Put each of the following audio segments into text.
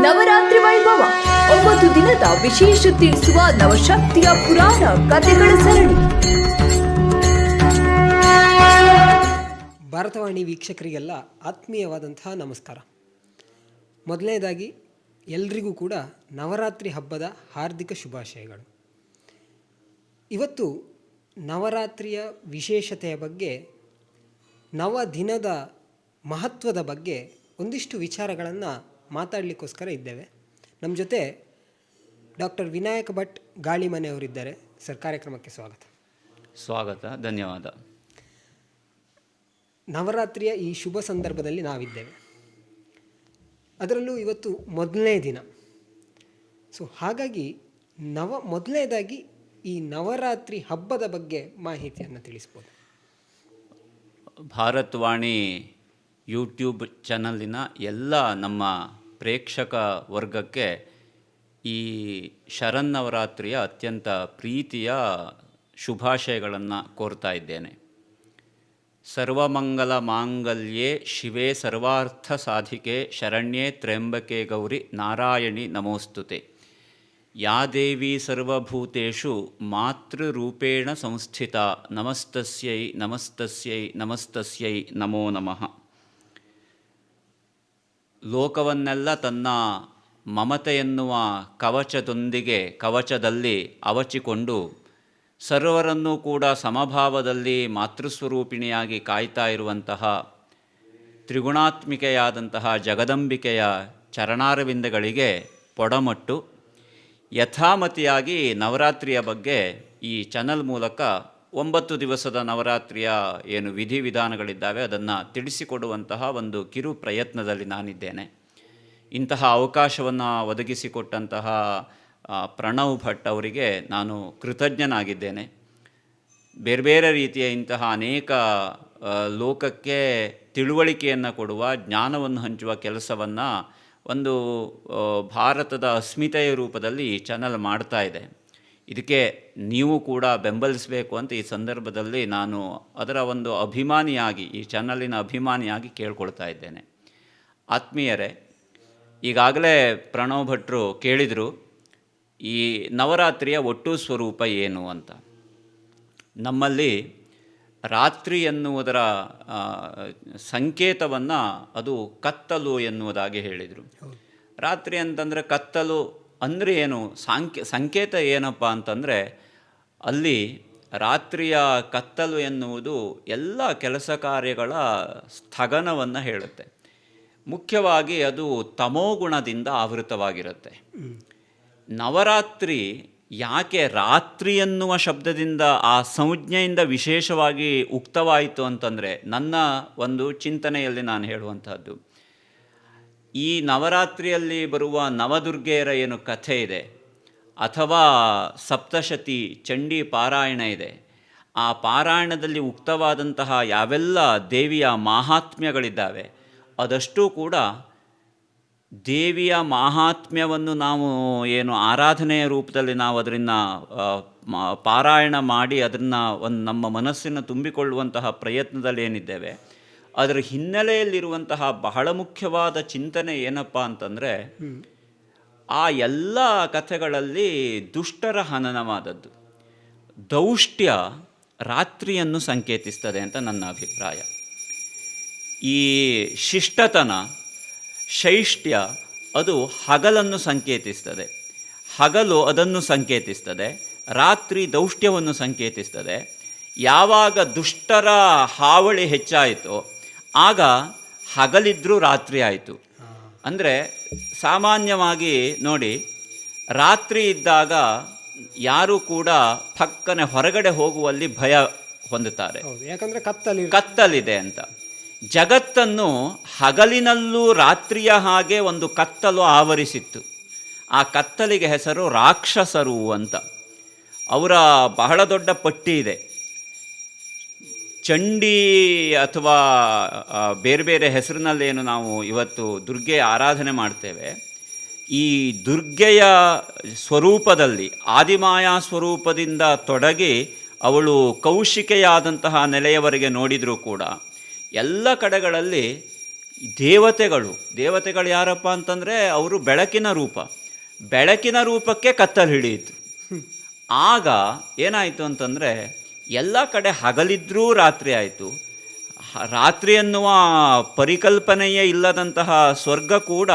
ನವರಾತ್ರಿ ವೈಭವ. ಒಂಬತ್ತು ದಿನದ ವಿಶೇಷ ತಿಳಿಸುವ ನವಶಕ್ತಿಯ ಪುರಾಣ ಕಥೆಗಳ ಸರಣಿ. ಭಾರತವಾಣಿ ವೀಕ್ಷಕರಿಗೆಲ್ಲ ಆತ್ಮೀಯವಾದಂತಹ ನಮಸ್ಕಾರ. ಮೊದಲನೇದಾಗಿ, ಎಲ್ರಿಗೂ ಕೂಡ ನವರಾತ್ರಿ ಹಬ್ಬದ ಹಾರ್ದಿಕ ಶುಭಾಶಯಗಳು. ಇವತ್ತು ನವರಾತ್ರಿಯ ವಿಶೇಷತೆಯ ಬಗ್ಗೆ ನವ ದಿನದ ಮಹತ್ವದ ಬಗ್ಗೆ ಒಂದಿಷ್ಟು ವಿಚಾರಗಳನ್ನು ಮಾತಾಡಲಿಕ್ಕೋಸ್ಕರ ಇದ್ದೇವೆ. ನಮ್ಮ ಜೊತೆ ಡಾಕ್ಟರ್ ವಿನಾಯಕ ಭಟ್ ಗಾಳಿಮನೆಯವರಿದ್ದಾರೆ. ಸರ್ ಕಾರ್ಯಕ್ರಮಕ್ಕೆ ಸ್ವಾಗತ. ಸ್ವಾಗತ ಧನ್ಯವಾದ. ನವರಾತ್ರಿಯ ಈ ಶುಭ ಸಂದರ್ಭದಲ್ಲಿ ನಾವಿದ್ದೇವೆ. ಅದರಲ್ಲೂ ಇವತ್ತು ಮೊದಲನೇ ದಿನ. ಸೊ ಹಾಗಾಗಿ ನವ ಮೊದಲನೇದಾಗಿ ಈ ನವರಾತ್ರಿ ಹಬ್ಬದ ಬಗ್ಗೆ ಮಾಹಿತಿಯನ್ನು ತಿಳಿಸ್ಬೋದು. ಭಾರತ್ವಾಣಿ ಯೂಟ್ಯೂಬ್ ಚಾನಲಿನ ಎಲ್ಲ ನಮ್ಮ ಪ್ರೇಕ್ಷಕ ವರ್ಗಕ್ಕೆ ಈ ಶರನ್ನವರಾತ್ರಿಯ ಅತ್ಯಂತ ಪ್ರೀತಿಯ ಶುಭಾಶಯಗಳನ್ನು ಕೋರ್ತಾ ಇದ್ದೇನೆ. ಸರ್ವಮಂಗಲ ಮಾಂಗಲ್ಯೆ ಶಿವೆ ಸರ್ವಾರ್ಥ ಸಾಧಿಕೆ ಶರಣ್ಯೆ ತ್ರ್ಯಂಬಕೆ ಗೌರಿ ನಾರಾಯಣಿ ನಮೋಸ್ತುತೆ. ಯಾ ದೇವಿ ಸರ್ವಭೂತು ಮಾತೃರೂಪೇಣ ಸಂಸ್ಥಿತ ನಮಸ್ತಸ್ಯೈ ನಮಸ್ತಸ್ಯೈ ನಮಸ್ತಸ್ಯೈ ನಮೋ ನಮಃ. ಲೋಕವನ್ನೆಲ್ಲ ತನ್ನ ಮಮತೆ ಎನ್ನುವ ಕವಚದೊಂದಿಗೆ, ಕವಚದಲ್ಲಿ ಅವಚಿಕೊಂಡು ಸರ್ವರನ್ನೂ ಕೂಡ ಸಮಭಾವದಲ್ಲಿ ಮಾತೃಸ್ವರೂಪಿಣಿಯಾಗಿ ಕಾಯ್ತಾ ಇರುವಂತಹ ತ್ರಿಗುಣಾತ್ಮಿಕೆಯಾದಂತಹ ಜಗದಂಬಿಕೆಯ ಚರಣಾರವಿಂದಗಳಿಗೆ ಪೊಡಮಟ್ಟು ಯಥಾಮತಿಯಾಗಿ ನವರಾತ್ರಿಯ ಬಗ್ಗೆ ಈ ಚಾನಲ್ ಮೂಲಕ ಒಂಬತ್ತು ದಿವಸದ ನವರಾತ್ರಿಯ ಏನು ವಿಧಿವಿಧಾನಗಳಿದ್ದಾವೆ ಅದನ್ನು ತಿಳಿಸಿಕೊಡುವಂತಹ ಒಂದು ಕಿರು ಪ್ರಯತ್ನದಲ್ಲಿ ನಾನಿದ್ದೇನೆ. ಇಂತಹ ಅವಕಾಶವನ್ನು ಒದಗಿಸಿಕೊಟ್ಟಂತಹ ಪ್ರಣವ್ ಭಟ್ ಅವರಿಗೆ ನಾನು ಕೃತಜ್ಞನಾಗಿದ್ದೇನೆ. ಬೇರೆ ಬೇರೆ ರೀತಿಯ ಇಂತಹ ಅನೇಕ ಲೋಕಕ್ಕೆ ತಿಳುವಳಿಕೆಯನ್ನು ಕೊಡುವ, ಜ್ಞಾನವನ್ನು ಹಂಚುವ ಕೆಲಸವನ್ನು ಒಂದು ಭಾರತದ ಅಸ್ಮಿತೆಯ ರೂಪದಲ್ಲಿ ಈ ಚಾನಲ್ ಮಾಡ್ತಾ ಇದೆ. ಇದಕ್ಕೆ ನೀವು ಕೂಡ ಬೆಂಬಲಿಸಬೇಕು ಅಂತ ಈ ಸಂದರ್ಭದಲ್ಲಿ ನಾನು ಅದರ ಒಂದು ಅಭಿಮಾನಿಯಾಗಿ ಈ ಚಾನಲಿನ ಅಭಿಮಾನಿಯಾಗಿ ಕೇಳ್ಕೊಳ್ತಾ ಇದ್ದೇನೆ. ಆತ್ಮೀಯರೇ ಈಗಾಗಲೇ ಪ್ರಣವ್ ಭಟ್ರು ಕೇಳಿದರು ಈ ನವರಾತ್ರಿಯ ಒಟ್ಟು ಸ್ವರೂಪ ಏನು ಅಂತ. ನಮ್ಮಲ್ಲಿ ರಾತ್ರಿ ಎನ್ನುವುದರ ಸಂಕೇತವನ್ನು ಅದು ಕತ್ತಲು ಎನ್ನುವುದಾಗಿ ಹೇಳಿದರು. ರಾತ್ರಿ ಅಂತಂದರೆ ಕತ್ತಲು ಅಂದರೆ ಏನು? ಸಾಂಕೇ ಸಂಕೇತ ಏನಪ್ಪ ಅಂತಂದರೆ ಅಲ್ಲಿ ರಾತ್ರಿಯ ಕತ್ತಲು ಎನ್ನುವುದು ಎಲ್ಲ ಕೆಲಸ ಕಾರ್ಯಗಳ ಸ್ಥಗನವನ್ನು ಹೇಳುತ್ತೆ. ಮುಖ್ಯವಾಗಿ ಅದು ತಮೋಗುಣದಿಂದ ಆವೃತವಾಗಿರುತ್ತೆ. ನವರಾತ್ರಿ ಯಾಕೆ ರಾತ್ರಿ ಎನ್ನುವ ಶಬ್ದದಿಂದ ಆ ಸಂಜ್ಞೆಯಿಂದ ವಿಶೇಷವಾಗಿ ಉಕ್ತವಾಯಿತು ಅಂತಂದರೆ ನನ್ನ ಒಂದು ಚಿಂತನೆಯಲ್ಲಿ ನಾನು ಹೇಳುವಂತಹದ್ದು. ಈ ನವರಾತ್ರಿಯಲ್ಲಿ ಬರುವ ನವದುರ್ಗೆಯರ ಏನು ಕಥೆ ಇದೆ, ಅಥವಾ ಸಪ್ತಶತಿ ಚಂಡಿ ಪಾರಾಯಣ ಇದೆ, ಆ ಪಾರಾಯಣದಲ್ಲಿ ಉಕ್ತವಾದಂತಹ ಯಾವೆಲ್ಲ ದೇವಿಯ ಮಾಹಾತ್ಮ್ಯಗಳಿದ್ದಾವೆ, ಅದಷ್ಟೂ ಕೂಡ ದೇವಿಯ ಮಾಹಾತ್ಮ್ಯವನ್ನು ನಾವು ಏನು ಆರಾಧನೆಯ ರೂಪದಲ್ಲಿ ನಾವು ಅದರಿಂದ ಪಾರಾಯಣ ಮಾಡಿ ಅದನ್ನು ಒಂದು ನಮ್ಮ ಮನಸ್ಸನ್ನು ತುಂಬಿಕೊಳ್ಳುವಂತಹ ಪ್ರಯತ್ನದಲ್ಲಿ ಏನಿದ್ದೇವೆ ಅದರ ಹಿನ್ನೆಲೆಯಲ್ಲಿರುವಂತಹ ಬಹಳ ಮುಖ್ಯವಾದ ಚಿಂತನೆ ಏನಪ್ಪ ಅಂತಂದರೆ, ಆ ಎಲ್ಲ ಕಥೆಗಳಲ್ಲಿ ದುಷ್ಟರ ಹನನವಾದದ್ದು. ದೌಷ್ಟ್ಯ ರಾತ್ರಿಯನ್ನು ಸಂಕೇತಿಸ್ತದೆ ಅಂತ ನನ್ನ ಅಭಿಪ್ರಾಯ. ಈ ಶಿಷ್ಟತನ, ಶೈಷ್ಟ್ಯ ಅದು ಹಗಲನ್ನು ಸಂಕೇತಿಸ್ತದೆ. ಹಗಲು ಅದನ್ನು ಸಂಕೇತಿಸ್ತದೆ. ರಾತ್ರಿ ದೌಷ್ಟ್ಯವನ್ನು ಸಂಕೇತಿಸ್ತದೆ. ಯಾವಾಗ ದುಷ್ಟರ ಹಾವಳಿ ಹೆಚ್ಚಾಯಿತೋ ಆಗ ಹಗಲಿದ್ರೂ ರಾತ್ರಿ ಆಯಿತು. ಅಂದರೆ ಸಾಮಾನ್ಯವಾಗಿ ನೋಡಿ ರಾತ್ರಿ ಇದ್ದಾಗ ಯಾರೂ ಕೂಡ ಪಕ್ಕನೆ ಹೊರಗಡೆ ಹೋಗುವಲ್ಲಿ ಭಯ ಹೊಂದುತ್ತಾರೆ. ಹೌದು ಯಾಕಂದರೆ ಕತ್ತಲಿ ಕತ್ತಲಿದೆ ಅಂತ. ಜಗತ್ತನ್ನು ಹಗಲಿನಲ್ಲೂ ರಾತ್ರಿಯ ಹಾಗೆ ಒಂದು ಕತ್ತಲು ಆವರಿಸಿತ್ತು. ಆ ಕತ್ತಲಿಗೆ ಹೆಸರು ರಾಕ್ಷಸರು ಅಂತ. ಅವರ ಬಹಳ ದೊಡ್ಡ ಪಟ್ಟಿ ಇದೆ. ಚಂಡಿ ಅಥವಾ ಬೇರೆ ಬೇರೆ ಹೆಸರಿನಲ್ಲೇನು ನಾವು ಇವತ್ತು ದುರ್ಗೆ ಆರಾಧನೆ ಮಾಡ್ತೇವೆ. ಈ ದುರ್ಗೆಯ ಸ್ವರೂಪದಲ್ಲಿ, ಆದಿಮಾಯ ಸ್ವರೂಪದಿಂದ ತೊಡಗಿ ಅವಳು ಕೌಶಿಕೆಯಾದಂತಹ ನೆಲೆಯವರೆಗೆ ನೋಡಿದರೂ ಕೂಡ, ಎಲ್ಲ ಕಡೆಗಳಲ್ಲಿ ದೇವತೆಗಳು ದೇವತೆಗಳು ಯಾರಪ್ಪ ಅಂತಂದರೆ ಅವರು ಬೆಳಕಿನ ರೂಪ. ಬೆಳಕಿನ ರೂಪಕ್ಕೆ ಕತ್ತಲು ಹಿಡಿಯಿತು ಆಗ ಏನಾಯಿತು ಅಂತಂದರೆ ಎಲ್ಲ ಕಡೆ ಹಗಲಿದ್ರೂ ರಾತ್ರಿ ಆಯಿತು. ರಾತ್ರಿ ಅನ್ನುವ ಪರಿಕಲ್ಪನೆಯೇ ಇಲ್ಲದಂತಹ ಸ್ವರ್ಗ ಕೂಡ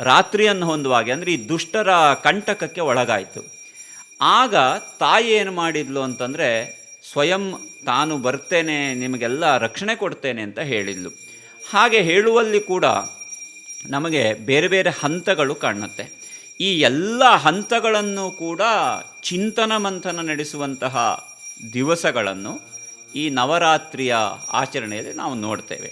ರಾತ್ರಿಯನ್ನು ಹೊಂದುವಾಗೆ ಅಂದರೆ ಈ ದುಷ್ಟರ ಕಂಟಕಕ್ಕೆ ಒಳಗಾಯಿತು. ಆಗ ತಾಯಿ ಏನು ಮಾಡಿದ್ಲು ಅಂತಂದರೆ, ಸ್ವಯಂ ತಾನು ಬರ್ತೇನೆ, ನಿಮಗೆಲ್ಲ ರಕ್ಷಣೆ ಕೊಡ್ತೇನೆ ಅಂತ ಹೇಳಿದ್ಲು. ಹಾಗೆ ಹೇಳುವಲ್ಲಿ ಕೂಡ ನಮಗೆ ಬೇರೆ ಬೇರೆ ಹಂತಗಳು ಕಾಣುತ್ತೆ. ಈ ಎಲ್ಲ ಹಂತಗಳನ್ನು ಕೂಡ ಚಿಂತನ ಮಂಥನ ನಡೆಸುವಂತಹ ದಿವಸಗಳನ್ನು ಈ ನವರಾತ್ರಿಯ ಆಚರಣೆಯಲ್ಲಿ ನಾವು ನೋಡ್ತೇವೆ.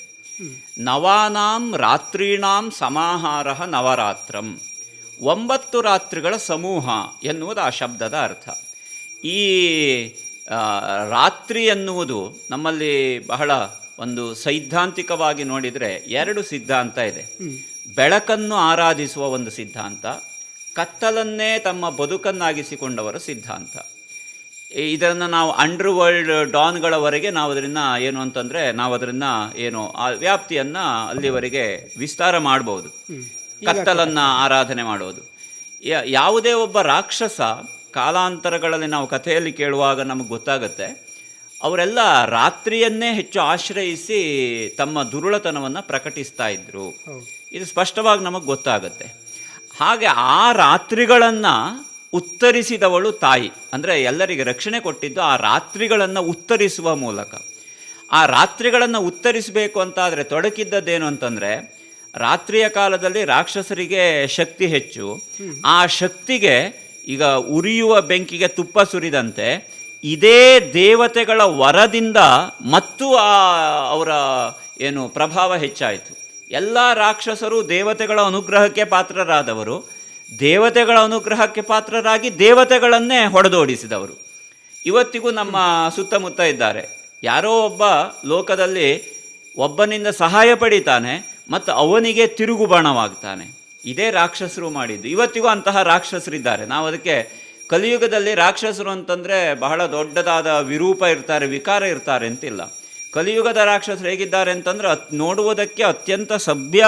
ನವಾನಾಂ ರಾತ್ರೀಣಾಂ ಸಮಾಹಾರ ನವರಾತ್ರಂ. ಒಂಬತ್ತು ರಾತ್ರಿಗಳ ಸಮೂಹ ಎನ್ನುವುದು ಆ ಶಬ್ದದ ಅರ್ಥ. ಈ ರಾತ್ರಿ ಎನ್ನುವುದು ನಮ್ಮಲ್ಲಿ ಬಹಳ ಒಂದು ಸೈದ್ಧಾಂತಿಕವಾಗಿ ನೋಡಿದರೆ ಎರಡು ಸಿದ್ಧಾಂತ ಇದೆ. ಬೆಳಕನ್ನು ಆರಾಧಿಸುವ ಒಂದು ಸಿದ್ಧಾಂತ ಕತ್ತಲನ್ನೇ ತಮ್ಮ ಬದುಕನ್ನಾಗಿಸಿಕೊಂಡವರ ಸಿದ್ಧಾಂತ. ಇದನ್ನು ನಾವು ಅಂಡರ್ ವರ್ಲ್ಡ್ ಡಾನ್ಗಳವರೆಗೆ ನಾವು ಅದರಿಂದ ಏನು ಅಂತಂದರೆ ನಾವು ಅದರಿಂದ ಏನು ಆ ವ್ಯಾಪ್ತಿಯನ್ನು ಅಲ್ಲಿವರೆಗೆ ವಿಸ್ತಾರ ಮಾಡ್ಬೋದು. ಕತ್ತಲನ್ನು ಆರಾಧನೆ ಮಾಡೋದು. ಯಾ- ಯಾವುದೇ ಒಬ್ಬ ರಾಕ್ಷಸ ಕಾಲಾಂತರಗಳಲ್ಲಿ ನಾವು ಕಥೆಯಲ್ಲಿ ಕೇಳುವಾಗ ನಮಗೆ ಗೊತ್ತಾಗುತ್ತೆ. ಅವರೆಲ್ಲ ರಾತ್ರಿಯನ್ನೇ ಹೆಚ್ಚು ಆಶ್ರಯಿಸಿ ತಮ್ಮ ದುರುಳತನವನ್ನು ಪ್ರಕಟಿಸ್ತಾ ಇದ್ದರು ಇದು ಸ್ಪಷ್ಟವಾಗಿ ನಮಗೆ ಗೊತ್ತಾಗುತ್ತೆ. ಹಾಗೆ ಆ ರಾತ್ರಿಗಳನ್ನು ಉತ್ತರಿಸಿದವಳು ತಾಯಿ. ಅಂದರೆ ಎಲ್ಲರಿಗೆ ರಕ್ಷಣೆ ಕೊಟ್ಟಿದ್ದು ಆ ರಾತ್ರಿಗಳನ್ನು ಉತ್ತರಿಸುವ ಮೂಲಕ. ಆ ರಾತ್ರಿಗಳನ್ನು ಉತ್ತರಿಸಬೇಕು ಅಂತಾದರೆ ತೊಡಕಿದ್ದದ್ದೇನು ಅಂತಂದರೆ, ರಾತ್ರಿಯ ಕಾಲದಲ್ಲಿ ರಾಕ್ಷಸರಿಗೆ ಶಕ್ತಿ ಹೆಚ್ಚು. ಆ ಶಕ್ತಿಗೆ ಈಗ ಉರಿಯುವ ಬೆಂಕಿಗೆ ತುಪ್ಪ ಸುರಿದಂತೆ ಇದೇ ದೇವತೆಗಳ ವರದಿಂದ ಮತ್ತು ಆ ಅವರ ಏನು ಪ್ರಭಾವ ಹೆಚ್ಚಾಯಿತು. ಎಲ್ಲ ರಾಕ್ಷಸರು ದೇವತೆಗಳ ಅನುಗ್ರಹಕ್ಕೆ ಪಾತ್ರರಾದವರು. ದೇವತೆಗಳ ಅನುಗ್ರಹಕ್ಕೆ ಪಾತ್ರರಾಗಿ ದೇವತೆಗಳನ್ನೇ ಹೊಡೆದೋಡಿಸಿದವರು. ಇವತ್ತಿಗೂ ನಮ್ಮ ಸುತ್ತಮುತ್ತ ಇದ್ದಾರೆ. ಯಾರೋ ಒಬ್ಬ ಲೋಕದಲ್ಲಿ ಒಬ್ಬನಿಂದ ಸಹಾಯ ಪಡಿತಾನೆ ಮತ್ತು ಅವನಿಗೆ ತಿರುಗುಬಾಣವಾಗ್ತಾನೆ. ಇದೇ ರಾಕ್ಷಸರು ಮಾಡಿದ್ದು. ಇವತ್ತಿಗೂ ಅಂತಹ ರಾಕ್ಷಸರಿದ್ದಾರೆ. ನಾವು ಅದಕ್ಕೆ ಕಲಿಯುಗದಲ್ಲಿ ರಾಕ್ಷಸರು ಅಂತಂದರೆ ಬಹಳ ದೊಡ್ಡದಾದ ವಿರೂಪ ಇರ್ತಾರೆ, ವಿಕಾರ ಇರ್ತಾರೆ ಅಂತಿಲ್ಲ. ಕಲಿಯುಗದ ರಾಕ್ಷಸರು ಹೇಗಿದ್ದಾರೆ ಅಂತಂದರೆ ಅತ್ ನೋಡುವುದಕ್ಕೆ ಅತ್ಯಂತ ಸಭ್ಯ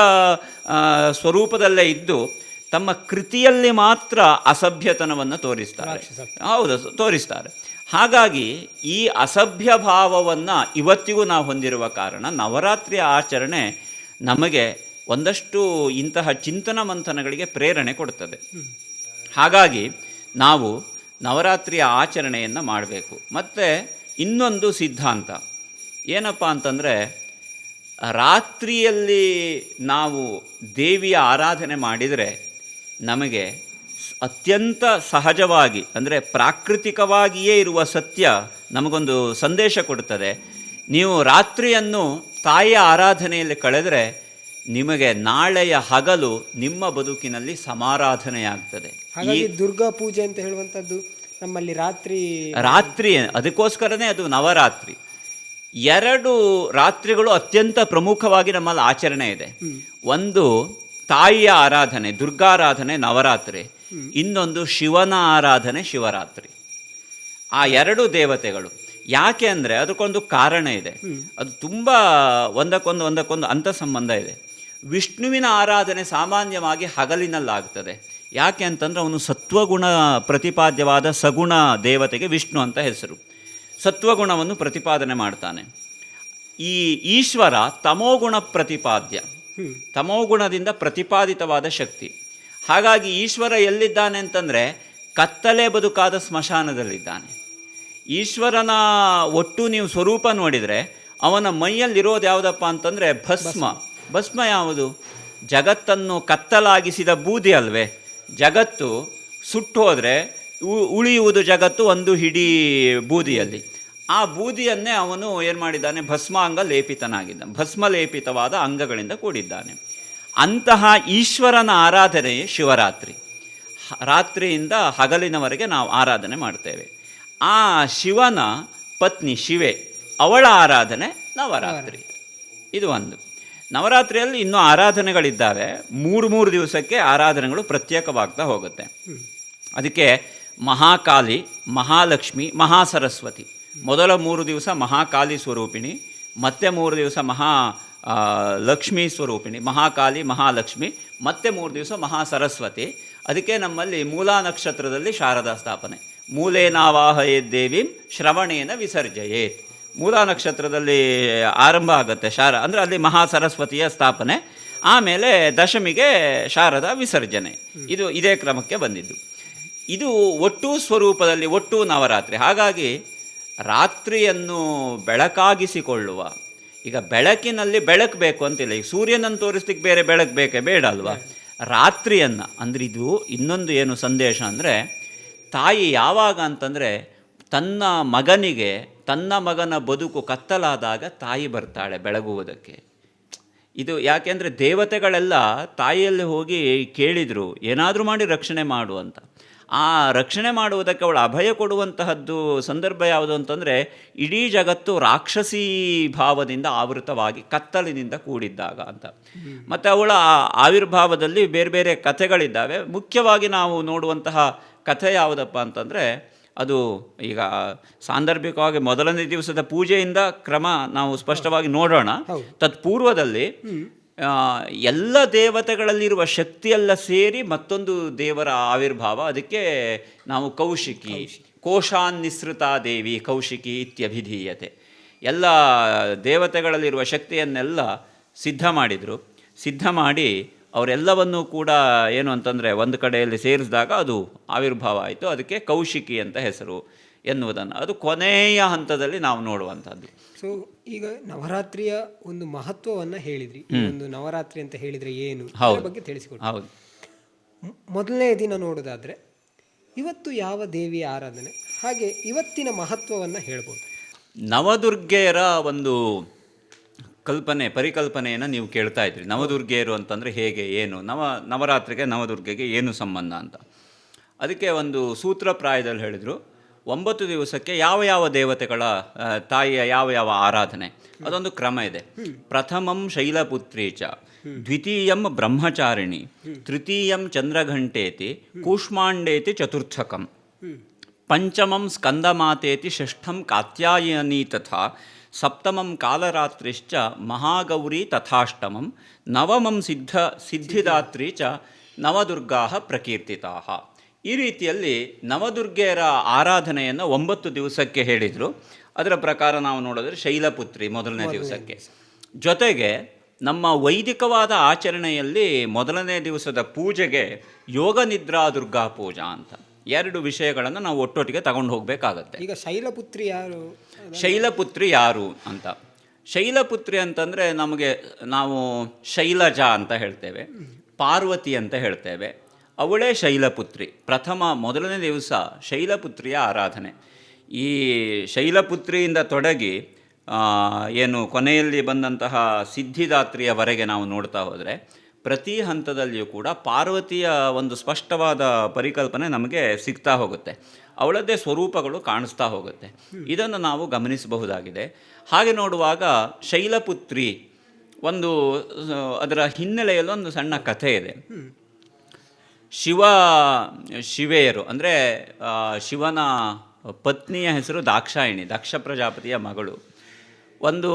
ಸ್ವರೂಪದಲ್ಲೇ ಇದ್ದು ತಮ್ಮ ಕೃತಿಯಲ್ಲಿ ಮಾತ್ರ ಅಸಭ್ಯತನವನ್ನು ತೋರಿಸ್ತಾರೆ. ಹೌದು ತೋರಿಸ್ತಾರೆ. ಹಾಗಾಗಿ ಈ ಅಸಭ್ಯ ಭಾವವನ್ನು ಇವತ್ತಿಗೂ ನಾವು ಹೊಂದಿರುವ ಕಾರಣ ನವರಾತ್ರಿಯ ಆಚರಣೆ ನಮಗೆ ಒಂದಷ್ಟು ಇಂತಹ ಚಿಂತನ ಮಂಥನಗಳಿಗೆ ಪ್ರೇರಣೆ ಕೊಡ್ತದೆ. ಹಾಗಾಗಿ ನಾವು ನವರಾತ್ರಿಯ ಆಚರಣೆಯನ್ನು ಮಾಡಬೇಕು. ಮತ್ತು ಇನ್ನೊಂದು ಸಿದ್ಧಾಂತ. ಏನಪ್ಪ ಅಂತಂದರೆ ರಾತ್ರಿಯಲ್ಲಿ ನಾವು ದೇವಿಯ ಆರಾಧನೆ ಮಾಡಿದರೆ ನಮಗೆ ಅತ್ಯಂತ ಸಹಜವಾಗಿ ಅಂದರೆ ಪ್ರಾಕೃತಿಕವಾಗಿಯೇ ಇರುವ ಸತ್ಯ ನಮಗೊಂದು ಸಂದೇಶ ಕೊಡುತ್ತದೆ. ನೀವು ರಾತ್ರಿಯನ್ನು ತಾಯಿಯ ಆರಾಧನೆಯಲ್ಲಿ ಕಳೆದರೆ ನಿಮಗೆ ನಾಳೆಯ ಹಗಲು ನಿಮ್ಮ ಬದುಕಿನಲ್ಲಿ ಸಮಾರಾಧನೆಯಾಗ್ತದೆ. ಈ ದುರ್ಗಾ ಪೂಜೆ ಅಂತ ಹೇಳುವಂಥದ್ದು ನಮ್ಮಲ್ಲಿ ರಾತ್ರಿ ರಾತ್ರಿ ಅದಕ್ಕೋಸ್ಕರನೇ ಅದು ನವರಾತ್ರಿ. ಎರಡು ರಾತ್ರಿಗಳು ಅತ್ಯಂತ ಪ್ರಮುಖವಾಗಿ ನಮ್ಮಲ್ಲಿ ಆಚರಣೆ ಇದೆ. ಒಂದು ತಾಯಿಯ ಆರಾಧನೆ ದುರ್ಗಾರಾಧನೆ ನವರಾತ್ರಿ. ಇನ್ನೊಂದು ಶಿವನ ಆರಾಧನೆ ಶಿವರಾತ್ರಿ. ಆ ಎರಡು ದೇವತೆಗಳು. ಯಾಕೆ ಅಂದರೆ ಅದಕ್ಕೊಂದು ಕಾರಣ ಇದೆ. ಅದು ತುಂಬ ಒಂದಕ್ಕೊಂದು ಒಂದಕ್ಕೊಂದು ಅಂತ ಸಂಬಂಧ ಇದೆ. ವಿಷ್ಣುವಿನ ಆರಾಧನೆ ಸಾಮಾನ್ಯವಾಗಿ ಹಗಲಿನಲ್ಲಾಗ್ತದೆ. ಯಾಕೆ ಅಂತಂದರೆ ಅವನು ಸತ್ವಗುಣ ಪ್ರತಿಪಾದ್ಯವಾದ ಸಗುಣ ದೇವತೆಗೆ ವಿಷ್ಣು ಅಂತ ಹೆಸರು. ಸತ್ವಗುಣವನ್ನು ಪ್ರತಿಪಾದನೆ ಮಾಡ್ತಾನೆ. ಈ ಈಶ್ವರ ತಮೋಗುಣ ಪ್ರತಿಪಾದ್ಯ. ತಮೋಗುಣದಿಂದ ಪ್ರತಿಪಾದಿತವಾದ ಶಕ್ತಿ. ಹಾಗಾಗಿ ಈಶ್ವರ ಎಲ್ಲಿದ್ದಾನೆ ಅಂತಂದರೆ ಕತ್ತಲೆ ಬದುಕಾದ ಸ್ಮಶಾನದಲ್ಲಿದ್ದಾನೆ. ಈಶ್ವರನ ಒಟ್ಟು ನೀವು ಸ್ವರೂಪ ನೋಡಿದರೆ ಅವನ ಮೈಯಲ್ಲಿರೋದು ಯಾವುದಪ್ಪ ಅಂತಂದರೆ ಭಸ್ಮ. ಭಸ್ಮ. ಯಾವುದು? ಜಗತ್ತನ್ನು ಕತ್ತಲಾಗಿಸಿದ ಬೂದಿ ಅಲ್ವೇ? ಜಗತ್ತು ಸುಟ್ಟು ಹೋದರೆ ಉಳಿಯುವುದು ಜಗತ್ತು ಒಂದು ಹಿಡೀ ಬೂದಿಯಲ್ಲಿ. ಆ ಬೂದಿಯನ್ನೇ ಅವನು ಏನು ಮಾಡಿದ್ದಾನೆ? ಭಸ್ಮಾಂಗ ಲೇಪಿತನಾಗಿದ್ದ. ಭಸ್ಮ ಲೇಪಿತವಾದ ಅಂಗಗಳಿಂದ ಕೂಡಿದ್ದಾನೆ. ಅಂತಹ ಈಶ್ವರನ ಆರಾಧನೆಯೇ ಶಿವರಾತ್ರಿ. ರಾತ್ರಿಯಿಂದ ಹಗಲಿನವರೆಗೆ ನಾವು ಆರಾಧನೆ ಮಾಡ್ತೇವೆ. ಆ ಶಿವನ ಪತ್ನಿ ಶಿವೆ ಅವಳ ಆರಾಧನೆ ನವರಾತ್ರಿ. ಇದು ಒಂದು. ನವರಾತ್ರಿಯಲ್ಲಿ ಇನ್ನೂ ಆರಾಧನೆಗಳಿದ್ದಾವೆ. ಮೂರು ಮೂರು ದಿವಸಕ್ಕೆ ಆರಾಧನೆಗಳು ಪ್ರತ್ಯೇಕವಾಗ್ತಾ ಹೋಗುತ್ತೆ. ಅದಕ್ಕೆ ಮಹಾಕಾಲಿ ಮಹಾಲಕ್ಷ್ಮಿ ಮಹಾಸರಸ್ವತಿ. ಮೊದಲ ಮೂರು ದಿವಸ ಮಹಾಕಾಲಿ ಸ್ವರೂಪಿಣಿ, ಮತ್ತೆ ಮೂರು ದಿವಸ ಮಹಾ ಲಕ್ಷ್ಮೀ ಸ್ವರೂಪಿಣಿ, ಮಹಾಕಾಲಿ, ಮಹಾಲಕ್ಷ್ಮಿ, ಮತ್ತೆ ಮೂರು ದಿವಸ ಮಹಾ ಸರಸ್ವತಿ ಅದಕ್ಕೆ ನಮ್ಮಲ್ಲಿ ಮೂಲಾ ನಕ್ಷತ್ರದಲ್ಲಿ ಶಾರದಾ ಸ್ಥಾಪನೆ. ಮೂಲೇನಾವಾಹಯೇತ್ ದೇವಿಂ ಶ್ರವಣೇನ ವಿಸರ್ಜಯೇತ್. ಮೂಲಾ ನಕ್ಷತ್ರದಲ್ಲಿ ಆರಂಭ ಆಗುತ್ತೆ ಶಾರ, ಅಂದರೆ ಅಲ್ಲಿ ಮಹಾ ಸರಸ್ವತಿಯ ಸ್ಥಾಪನೆ. ಆಮೇಲೆ ದಶಮಿಗೆ ಶಾರದಾ ವಿಸರ್ಜನೆ. ಇದು ಇದೇ ಕ್ರಮಕ್ಕೆ ಬಂದಿದ್ದು. ಇದು ಒಟ್ಟು ಸ್ವರೂಪದಲ್ಲಿ ಒಟ್ಟು ನವರಾತ್ರಿ. ಹಾಗಾಗಿ ರಾತ್ರಿಯನ್ನು ಬೆಳಕಾಗಿಸಿಕೊಳ್ಳುವ. ಈಗ ಬೆಳಕಿನಲ್ಲಿ ಬೆಳಕು ಬೇಕು ಅಂತಿಲ್ಲ. ಈಗ ಸೂರ್ಯನನ್ನು ತೋರಿಸ್ಲಿಕ್ಕೆ ಬೇರೆ ಬೆಳಕು ಬೇಕೇ ಬೇಡ ಅಲ್ವಾ? ರಾತ್ರಿಯನ್ನು, ಅಂದರೆ ಇದು ಇನ್ನೊಂದು ಏನು ಸಂದೇಶ ಅಂದರೆ, ತಾಯಿ ಯಾವಾಗ ಅಂತಂದರೆ, ತನ್ನ ಮಗನಿಗೆ, ತನ್ನ ಮಗನ ಬದುಕು ಕತ್ತಲಾದಾಗ ತಾಯಿ ಬರ್ತಾಳೆ ಬೆಳಗುವುದಕ್ಕೆ. ಇದು ಯಾಕೆಂದರೆ ದೇವತೆಗಳೆಲ್ಲ ತಾಯಿಯಲ್ಲಿ ಹೋಗಿ ಕೇಳಿದರು, ಏನಾದರೂ ಮಾಡಿ ರಕ್ಷಣೆ ಮಾಡು ಅಂತ. ಆ ರಕ್ಷಣೆ ಮಾಡುವುದಕ್ಕೆ ಅವಳು ಅಭಯ ಕೊಡುವಂತಹದ್ದು ಸಂದರ್ಭ ಯಾವುದು ಅಂತಂದರೆ ಇಡೀ ಜಗತ್ತು ರಾಕ್ಷಸಿ ಭಾವದಿಂದ ಆವೃತವಾಗಿ ಕತ್ತಲಿನಿಂದ ಕೂಡಿದ್ದಾಗ ಅಂತ. ಮತ್ತು ಅವಳ ಆವಿರ್ಭಾವದಲ್ಲಿ ಬೇರೆ ಬೇರೆ ಕಥೆಗಳಿದ್ದಾವೆ. ಮುಖ್ಯವಾಗಿ ನಾವು ನೋಡುವಂತಹ ಕಥೆ ಯಾವುದಪ್ಪ ಅಂತಂದರೆ ಅದು ಈಗ ಸಾಂದರ್ಭಿಕವಾಗಿ ಮೊದಲನೇ ದಿವಸದ ಪೂಜೆಯಿಂದ ಕ್ರಮ ನಾವು ಸ್ಪಷ್ಟವಾಗಿ ನೋಡೋಣ. ತತ್ಪೂರ್ವದಲ್ಲಿ ಎಲ್ಲ ದೇವತೆಗಳಲ್ಲಿರುವ ಶಕ್ತಿಯೆಲ್ಲ ಸೇರಿ ಮತ್ತೊಂದು ದೇವರ ಆವಿರ್ಭಾವ. ಅದಕ್ಕೆ ನಾವು ಕೌಶಿಕಿ. ಕೋಶಾನ್ನಿಸೃತ ದೇವಿ ಕೌಶಿಕಿ ಇತ್ಯಭಿಧೀಯತೆ. ಎಲ್ಲ ದೇವತೆಗಳಲ್ಲಿರುವ ಶಕ್ತಿಯನ್ನೆಲ್ಲ ಸಿದ್ಧ ಮಾಡಿದರು. ಸಿದ್ಧ ಮಾಡಿ ಅವರೆಲ್ಲವನ್ನೂ ಕೂಡ ಏನು ಅಂತಂದರೆ ಒಂದು ಕಡೆಯಲ್ಲಿ ಸೇರಿಸಿದಾಗ ಅದು ಆವಿರ್ಭಾವ ಆಯಿತು. ಅದಕ್ಕೆ ಕೌಶಿಕಿ ಅಂತ ಹೆಸರು ಎನ್ನುವುದನ್ನು. ಅದು ಕೊನೆಯ ಹಂತದಲ್ಲಿ ನಾವು ನೋಡುವಂಥದ್ದು. ಸೊ ಈಗ ನವರಾತ್ರಿಯ ಒಂದು ಮಹತ್ವವನ್ನ ಹೇಳಿದ್ರಿ. ಒಂದು ನವರಾತ್ರಿ ಅಂತ ಹೇಳಿದ್ರೆ ಏನು? ಅದರ ಬಗ್ಗೆ ತಿಳಿಸಿಕೊಡಿ. ಮೊದಲನೇ ದಿನ ನೋಡೋದಾದ್ರೆ ಇವತ್ತು ಯಾವ ದೇವಿಯ ಆರಾಧನೆ? ಹಾಗೆ ಇವತ್ತಿನ ಮಹತ್ವವನ್ನ ಹೇಳ್ಬೋದು. ನವದುರ್ಗೆಯರ ಒಂದು ಕಲ್ಪನೆ ಪರಿಕಲ್ಪನೆಯನ್ನು ನೀವು ಕೇಳ್ತಾ ಇದ್ರಿ. ನವದುರ್ಗೆಯರು ಅಂತಂದರೆ ಹೇಗೆ ಏನು? ನವ ನವರಾತ್ರಿಗೆ ನವದುರ್ಗೆಗೆ ಏನು ಸಂಬಂಧ ಅಂತ. ಅದಕ್ಕೆ ಒಂದು ಸೂತ್ರಪ್ರಾಯದಲ್ಲಿ ಹೇಳಿದರು. ಒಂಬತ್ತು ದಿವಸಕ್ಕೆ ಯಾವ ಯಾವ ದೇವತೆಗಳ ತಾಯಿಯ ಯಾವ ಯಾವ ಆರಾಧನೆ? ಅದೊಂದು ಕ್ರಮ ಇದೆ. ಪ್ರಥಮಂ ಶೈಲಪುತ್ರಿ ಚ ದ್ವಿತೀಯಂ ಬ್ರಹ್ಮಚಾರಿಣಿ, ತೃತೀಯಂ ಚಂದ್ರಘಂಟೇತಿ, ಕೂಷ್ಮಾಂಡೇತಿ ಚತುರ್ಥಕಂ, ಪಂಚಮಂ ಸ್ಕಂದಮಾತೇತಿ ಷಷ್ಠಂ ಕಾತ್ಯಾಯನಿ ತಥಾ, ಸಪ್ತಮಂ ಕಾಲರಾತ್ರಿಶ್ಚ ಮಹಾಗೌರಿ ತಥಾಷ್ಟಮಂ, ನವಮಂ ಸಿದ್ಧ, ಸಿದ್ಧಿದಾತ್ರಿ ಚ ನವದುರ್ಗಾ ಪ್ರಕೀರ್ತಿತಾ. ಈ ರೀತಿಯಲ್ಲಿ ನವದುರ್ಗೆಯರ ಆರಾಧನೆಯನ್ನು ಒಂಬತ್ತು ದಿವಸಕ್ಕೆ ಹೇಳಿದರು. ಅದರ ಪ್ರಕಾರ ನಾವು ನೋಡಿದ್ರೆ ಶೈಲಪುತ್ರಿ ಮೊದಲನೇ ದಿವಸಕ್ಕೆ. ಜೊತೆಗೆ ನಮ್ಮ ವೈದಿಕವಾದ ಆಚರಣೆಯಲ್ಲಿ ಮೊದಲನೇ ದಿವಸದ ಪೂಜೆಗೆ ಯೋಗ ನಿದ್ರಾ ದುರ್ಗಾ ಪೂಜಾ ಅಂತ. ಎರಡು ವಿಷಯಗಳನ್ನು ನಾವು ಒಟ್ಟೊಟ್ಟಿಗೆ ತಗೊಂಡು ಹೋಗಬೇಕಾಗತ್ತೆ. ಈಗ ಶೈಲಪುತ್ರಿ ಯಾರು? ಶೈಲಪುತ್ರಿ ಯಾರು ಅಂತ. ಶೈಲಪುತ್ರಿ ಅಂತಂದರೆ ನಮಗೆ ನಾವು ಶೈಲಜಾ ಅಂತ ಹೇಳ್ತೇವೆ. ಪಾರ್ವತಿ ಅಂತ ಹೇಳ್ತೇವೆ. ಅವಳೇ ಶೈಲಪುತ್ರಿ. ಪ್ರಥಮ, ಮೊದಲನೇ ದಿವಸ ಶೈಲಪುತ್ರಿಯ ಆರಾಧನೆ. ಈ ಶೈಲಪುತ್ರಿಯಿಂದ ತೊಡಗಿ ಏನು ಕೊನೆಯಲ್ಲಿ ಬಂದಂತಹ ಸಿದ್ಧಿದಾತ್ರಿಯವರೆಗೆ ನಾವು ನೋಡ್ತಾ ಹೋದರೆ, ಪ್ರತಿ ಹಂತದಲ್ಲಿಯೂ ಕೂಡ ಪಾರ್ವತಿಯ ಒಂದು ಸ್ಪಷ್ಟವಾದ ಪರಿಕಲ್ಪನೆ ನಮಗೆ ಸಿಗ್ತಾ ಹೋಗುತ್ತೆ. ಅವಳದ್ದೇ ಸ್ವರೂಪಗಳು ಕಾಣಿಸ್ತಾ ಹೋಗುತ್ತೆ. ಇದನ್ನು ನಾವು ಗಮನಿಸಬಹುದಾಗಿದೆ. ಹಾಗೆ ನೋಡುವಾಗ ಶೈಲಪುತ್ರಿ ಒಂದು, ಅದರ ಹಿನ್ನೆಲೆಯಲ್ಲಿ ಒಂದು ಸಣ್ಣ ಕಥೆ ಇದೆ. ಶಿವ, ಶಿವೆಯರು, ಅಂದರೆ ಶಿವನ ಪತ್ನಿಯ ಹೆಸರು ದಾಕ್ಷಾಯಿಣಿ, ದಕ್ಷ ಪ್ರಜಾಪತಿಯ ಮಗಳು. ಒಂದು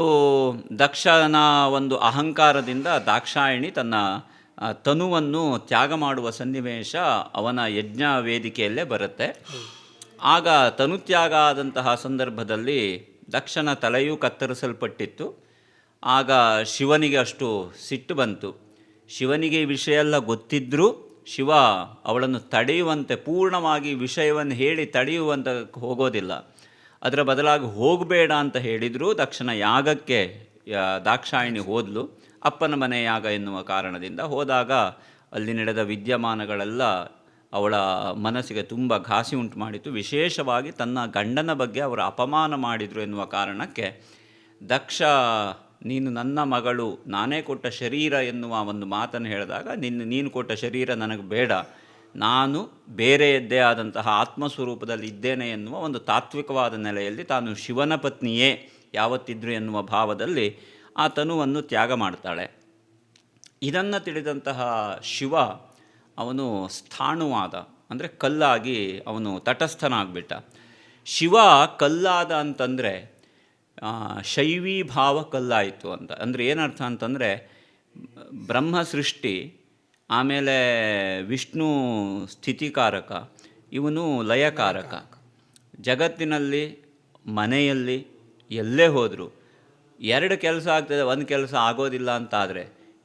ದಕ್ಷನ ಒಂದು ಅಹಂಕಾರದಿಂದ ದಾಕ್ಷಾಯಿಣಿ ತನ್ನ ತನುವನ್ನು ತ್ಯಾಗ ಮಾಡುವ ಸನ್ನಿವೇಶ ಅವನ ಯಜ್ಞ ವೇದಿಕೆಯಲ್ಲೇ ಬರುತ್ತೆ. ಆಗ ತನುತ್ಯಾಗ ಆದಂತಹ ಸಂದರ್ಭದಲ್ಲಿ ದಕ್ಷನ ತಲೆಯೂ ಕತ್ತರಿಸಲ್ಪಟ್ಟಿತ್ತು. ಆಗ ಶಿವನಿಗೆ ಅಷ್ಟು ಸಿಟ್ಟು ಬಂತು. ಶಿವನಿಗೆ ಈ ವಿಷಯ ಎಲ್ಲ ಗೊತ್ತಿದ್ದರೂ ಶಿವ ಅವಳನ್ನು ತಡೆಯುವಂತೆ, ಪೂರ್ಣವಾಗಿ ವಿಷಯವನ್ನು ಹೇಳಿ ತಡೆಯುವಂತ ಹೋಗೋದಿಲ್ಲ. ಅದರ ಬದಲಾಗಿ ಹೋಗಬೇಡ ಅಂತ ಹೇಳಿದರೂ. ದಕ್ಷಿಣ ಯಾಗಕ್ಕೆ ದಾಕ್ಷಾಯಿಣಿ ಹೋದ್ಲು. ಅಪ್ಪನ ಮನೆ ಯಾಗ ಎನ್ನುವ ಕಾರಣದಿಂದ ಹೋದಾಗ ಅಲ್ಲಿ ನಡೆದ ವಿದ್ಯಮಾನಗಳೆಲ್ಲ ಅವಳ ಮನಸ್ಸಿಗೆ ತುಂಬ ಘಾಸಿ ಉಂಟು ಮಾಡಿತು ವಿಶೇಷವಾಗಿ ತನ್ನ ಗಂಡನ ಬಗ್ಗೆ ಅವರು ಅಪಮಾನ ಮಾಡಿದರು ಎನ್ನುವ ಕಾರಣಕ್ಕೆ ದಕ್ಷ ನೀನು ನನ್ನ ಮಗಳು, ನಾನೇ ಕೊಟ್ಟ ಶರೀರ ಎನ್ನುವ ಒಂದು ಮಾತನ್ನು ಹೇಳಿದಾಗ, ನಿನ್ನ, ನೀನು ಕೊಟ್ಟ ಶರೀರ ನನಗೆ ಬೇಡ, ನಾನು ಬೇರೆಯದ್ದೇ ಆದಂತಹ ಆತ್ಮಸ್ವರೂಪದಲ್ಲಿ ಇದ್ದೇನೆ ಎನ್ನುವ ಒಂದು ತಾತ್ವಿಕವಾದ ನೆಲೆಯಲ್ಲಿ ತಾನು ಶಿವನ ಪತ್ನಿಯೇ ಯಾವತ್ತಿದ್ರು ಎನ್ನುವ ಭಾವದಲ್ಲಿ ಆ ತನುವನ್ನು ತ್ಯಾಗ ಮಾಡ್ತಾಳೆ. ಇದನ್ನು ತಿಳಿದಂತಹ ಶಿವ ಅವನು ಸ್ಥಾಣುವಾದ, ಅಂದರೆ ಕಲ್ಲಾಗಿ ಅವನು ತಟಸ್ಥನಾಗ್ಬಿಟ್ಟ. ಶಿವ ಕಲ್ಲಾದ ಅಂತಂದರೆ ಶೈವಿ ಭಾವ ಕಲ್ಲಾಯಿತು ಅಂತ. ಅಂದರೆ ಏನರ್ಥ ಅಂತಂದರೆ ಬ್ರಹ್ಮ ಸೃಷ್ಟಿ ಆಮೇಲೆ ವಿಷ್ಣು ಸ್ಥಿತಿಕಾರಕ, ಇವನು ಲಯಕಾರಕ. ಜಗತ್ತಿನಲ್ಲಿ, ಮನೆಯಲ್ಲಿ, ಎಲ್ಲೇ ಹೋದರೂ, ಎರಡು ಕೆಲಸ ಆಗ್ತದೆ, ಒಂದು ಕೆಲಸ ಆಗೋದಿಲ್ಲ ಅಂತಾದರೆ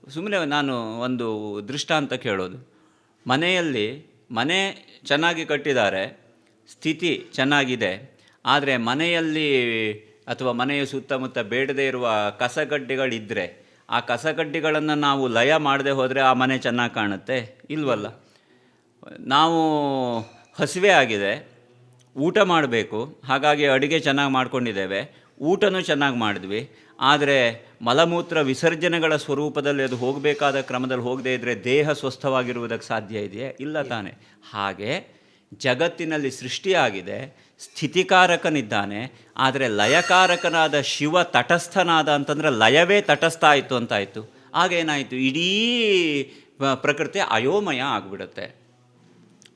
ಸುಮ್ಮನೆ ನಾನು ಒಂದು ದೃಷ್ಟಾಂತ ಕೇಳೋದು. ಮನೆಯಲ್ಲಿ, ಮನೆ ಚೆನ್ನಾಗಿ ಕಟ್ಟಿದ್ದಾರೆ, ಸ್ಥಿತಿ ಚೆನ್ನಾಗಿದೆ, ಆದರೆ ಮನೆಯಲ್ಲಿ ಅಥವಾ ಮನೆಯ ಸುತ್ತಮುತ್ತ ಬೇಡದೇ ಇರುವ ಕಸಗಡ್ಡೆಗಳಿದ್ದರೆ ಆ ಕಸಗಡ್ಡೆಗಳನ್ನು ನಾವು ಲಯ ಮಾಡದೆ ಹೋದರೆ ಆ ಮನೆ ಚೆನ್ನಾಗಿ ಕಾಣುತ್ತೆ? ಇಲ್ವಲ್ಲ. ನಾವು ಹಸಿವೆ ಆಗಿದೆ, ಊಟ ಮಾಡಬೇಕು, ಹಾಗಾಗಿ ಅಡುಗೆ ಚೆನ್ನಾಗಿ ಮಾಡ್ಕೊಂಡಿದ್ದೇವೆ, ಊಟನೂ ಚೆನ್ನಾಗಿ ಮಾಡಿದ್ವಿ. ಆದರೆ ಮಲಮೂತ್ರ ವಿಸರ್ಜನೆಗಳ ಸ್ವರೂಪದಲ್ಲಿ ಅದು ಹೋಗಬೇಕಾದ ಕ್ರಮದಲ್ಲಿ ಹೋಗದೇ ಇದ್ದರೆ ದೇಹ ಸ್ವಸ್ಥವಾಗಿರುವುದಕ್ಕೆ ಸಾಧ್ಯ ಇದೆಯೇ? ಇಲ್ಲ ತಾನೆ. ಹಾಗೆ ಜಗತ್ತಿನಲ್ಲಿ ಸೃಷ್ಟಿಯಾಗಿದೆ ಸ್ಥಿತಿಕಾರಕನಿದ್ದಾನೆ, ಆದರೆ ಲಯಕಾರಕನಾದ ಶಿವ ತಟಸ್ಥನಾದ ಅಂತಂದರೆ ಲಯವೇ ತಟಸ್ಥ ಆಯಿತು ಅಂತಾಯಿತು ಆಗೇನಾಯಿತು ಇಡೀ ಪ್ರಕೃತಿ ಅಯೋಮಯ ಆಗಿಬಿಡುತ್ತೆ.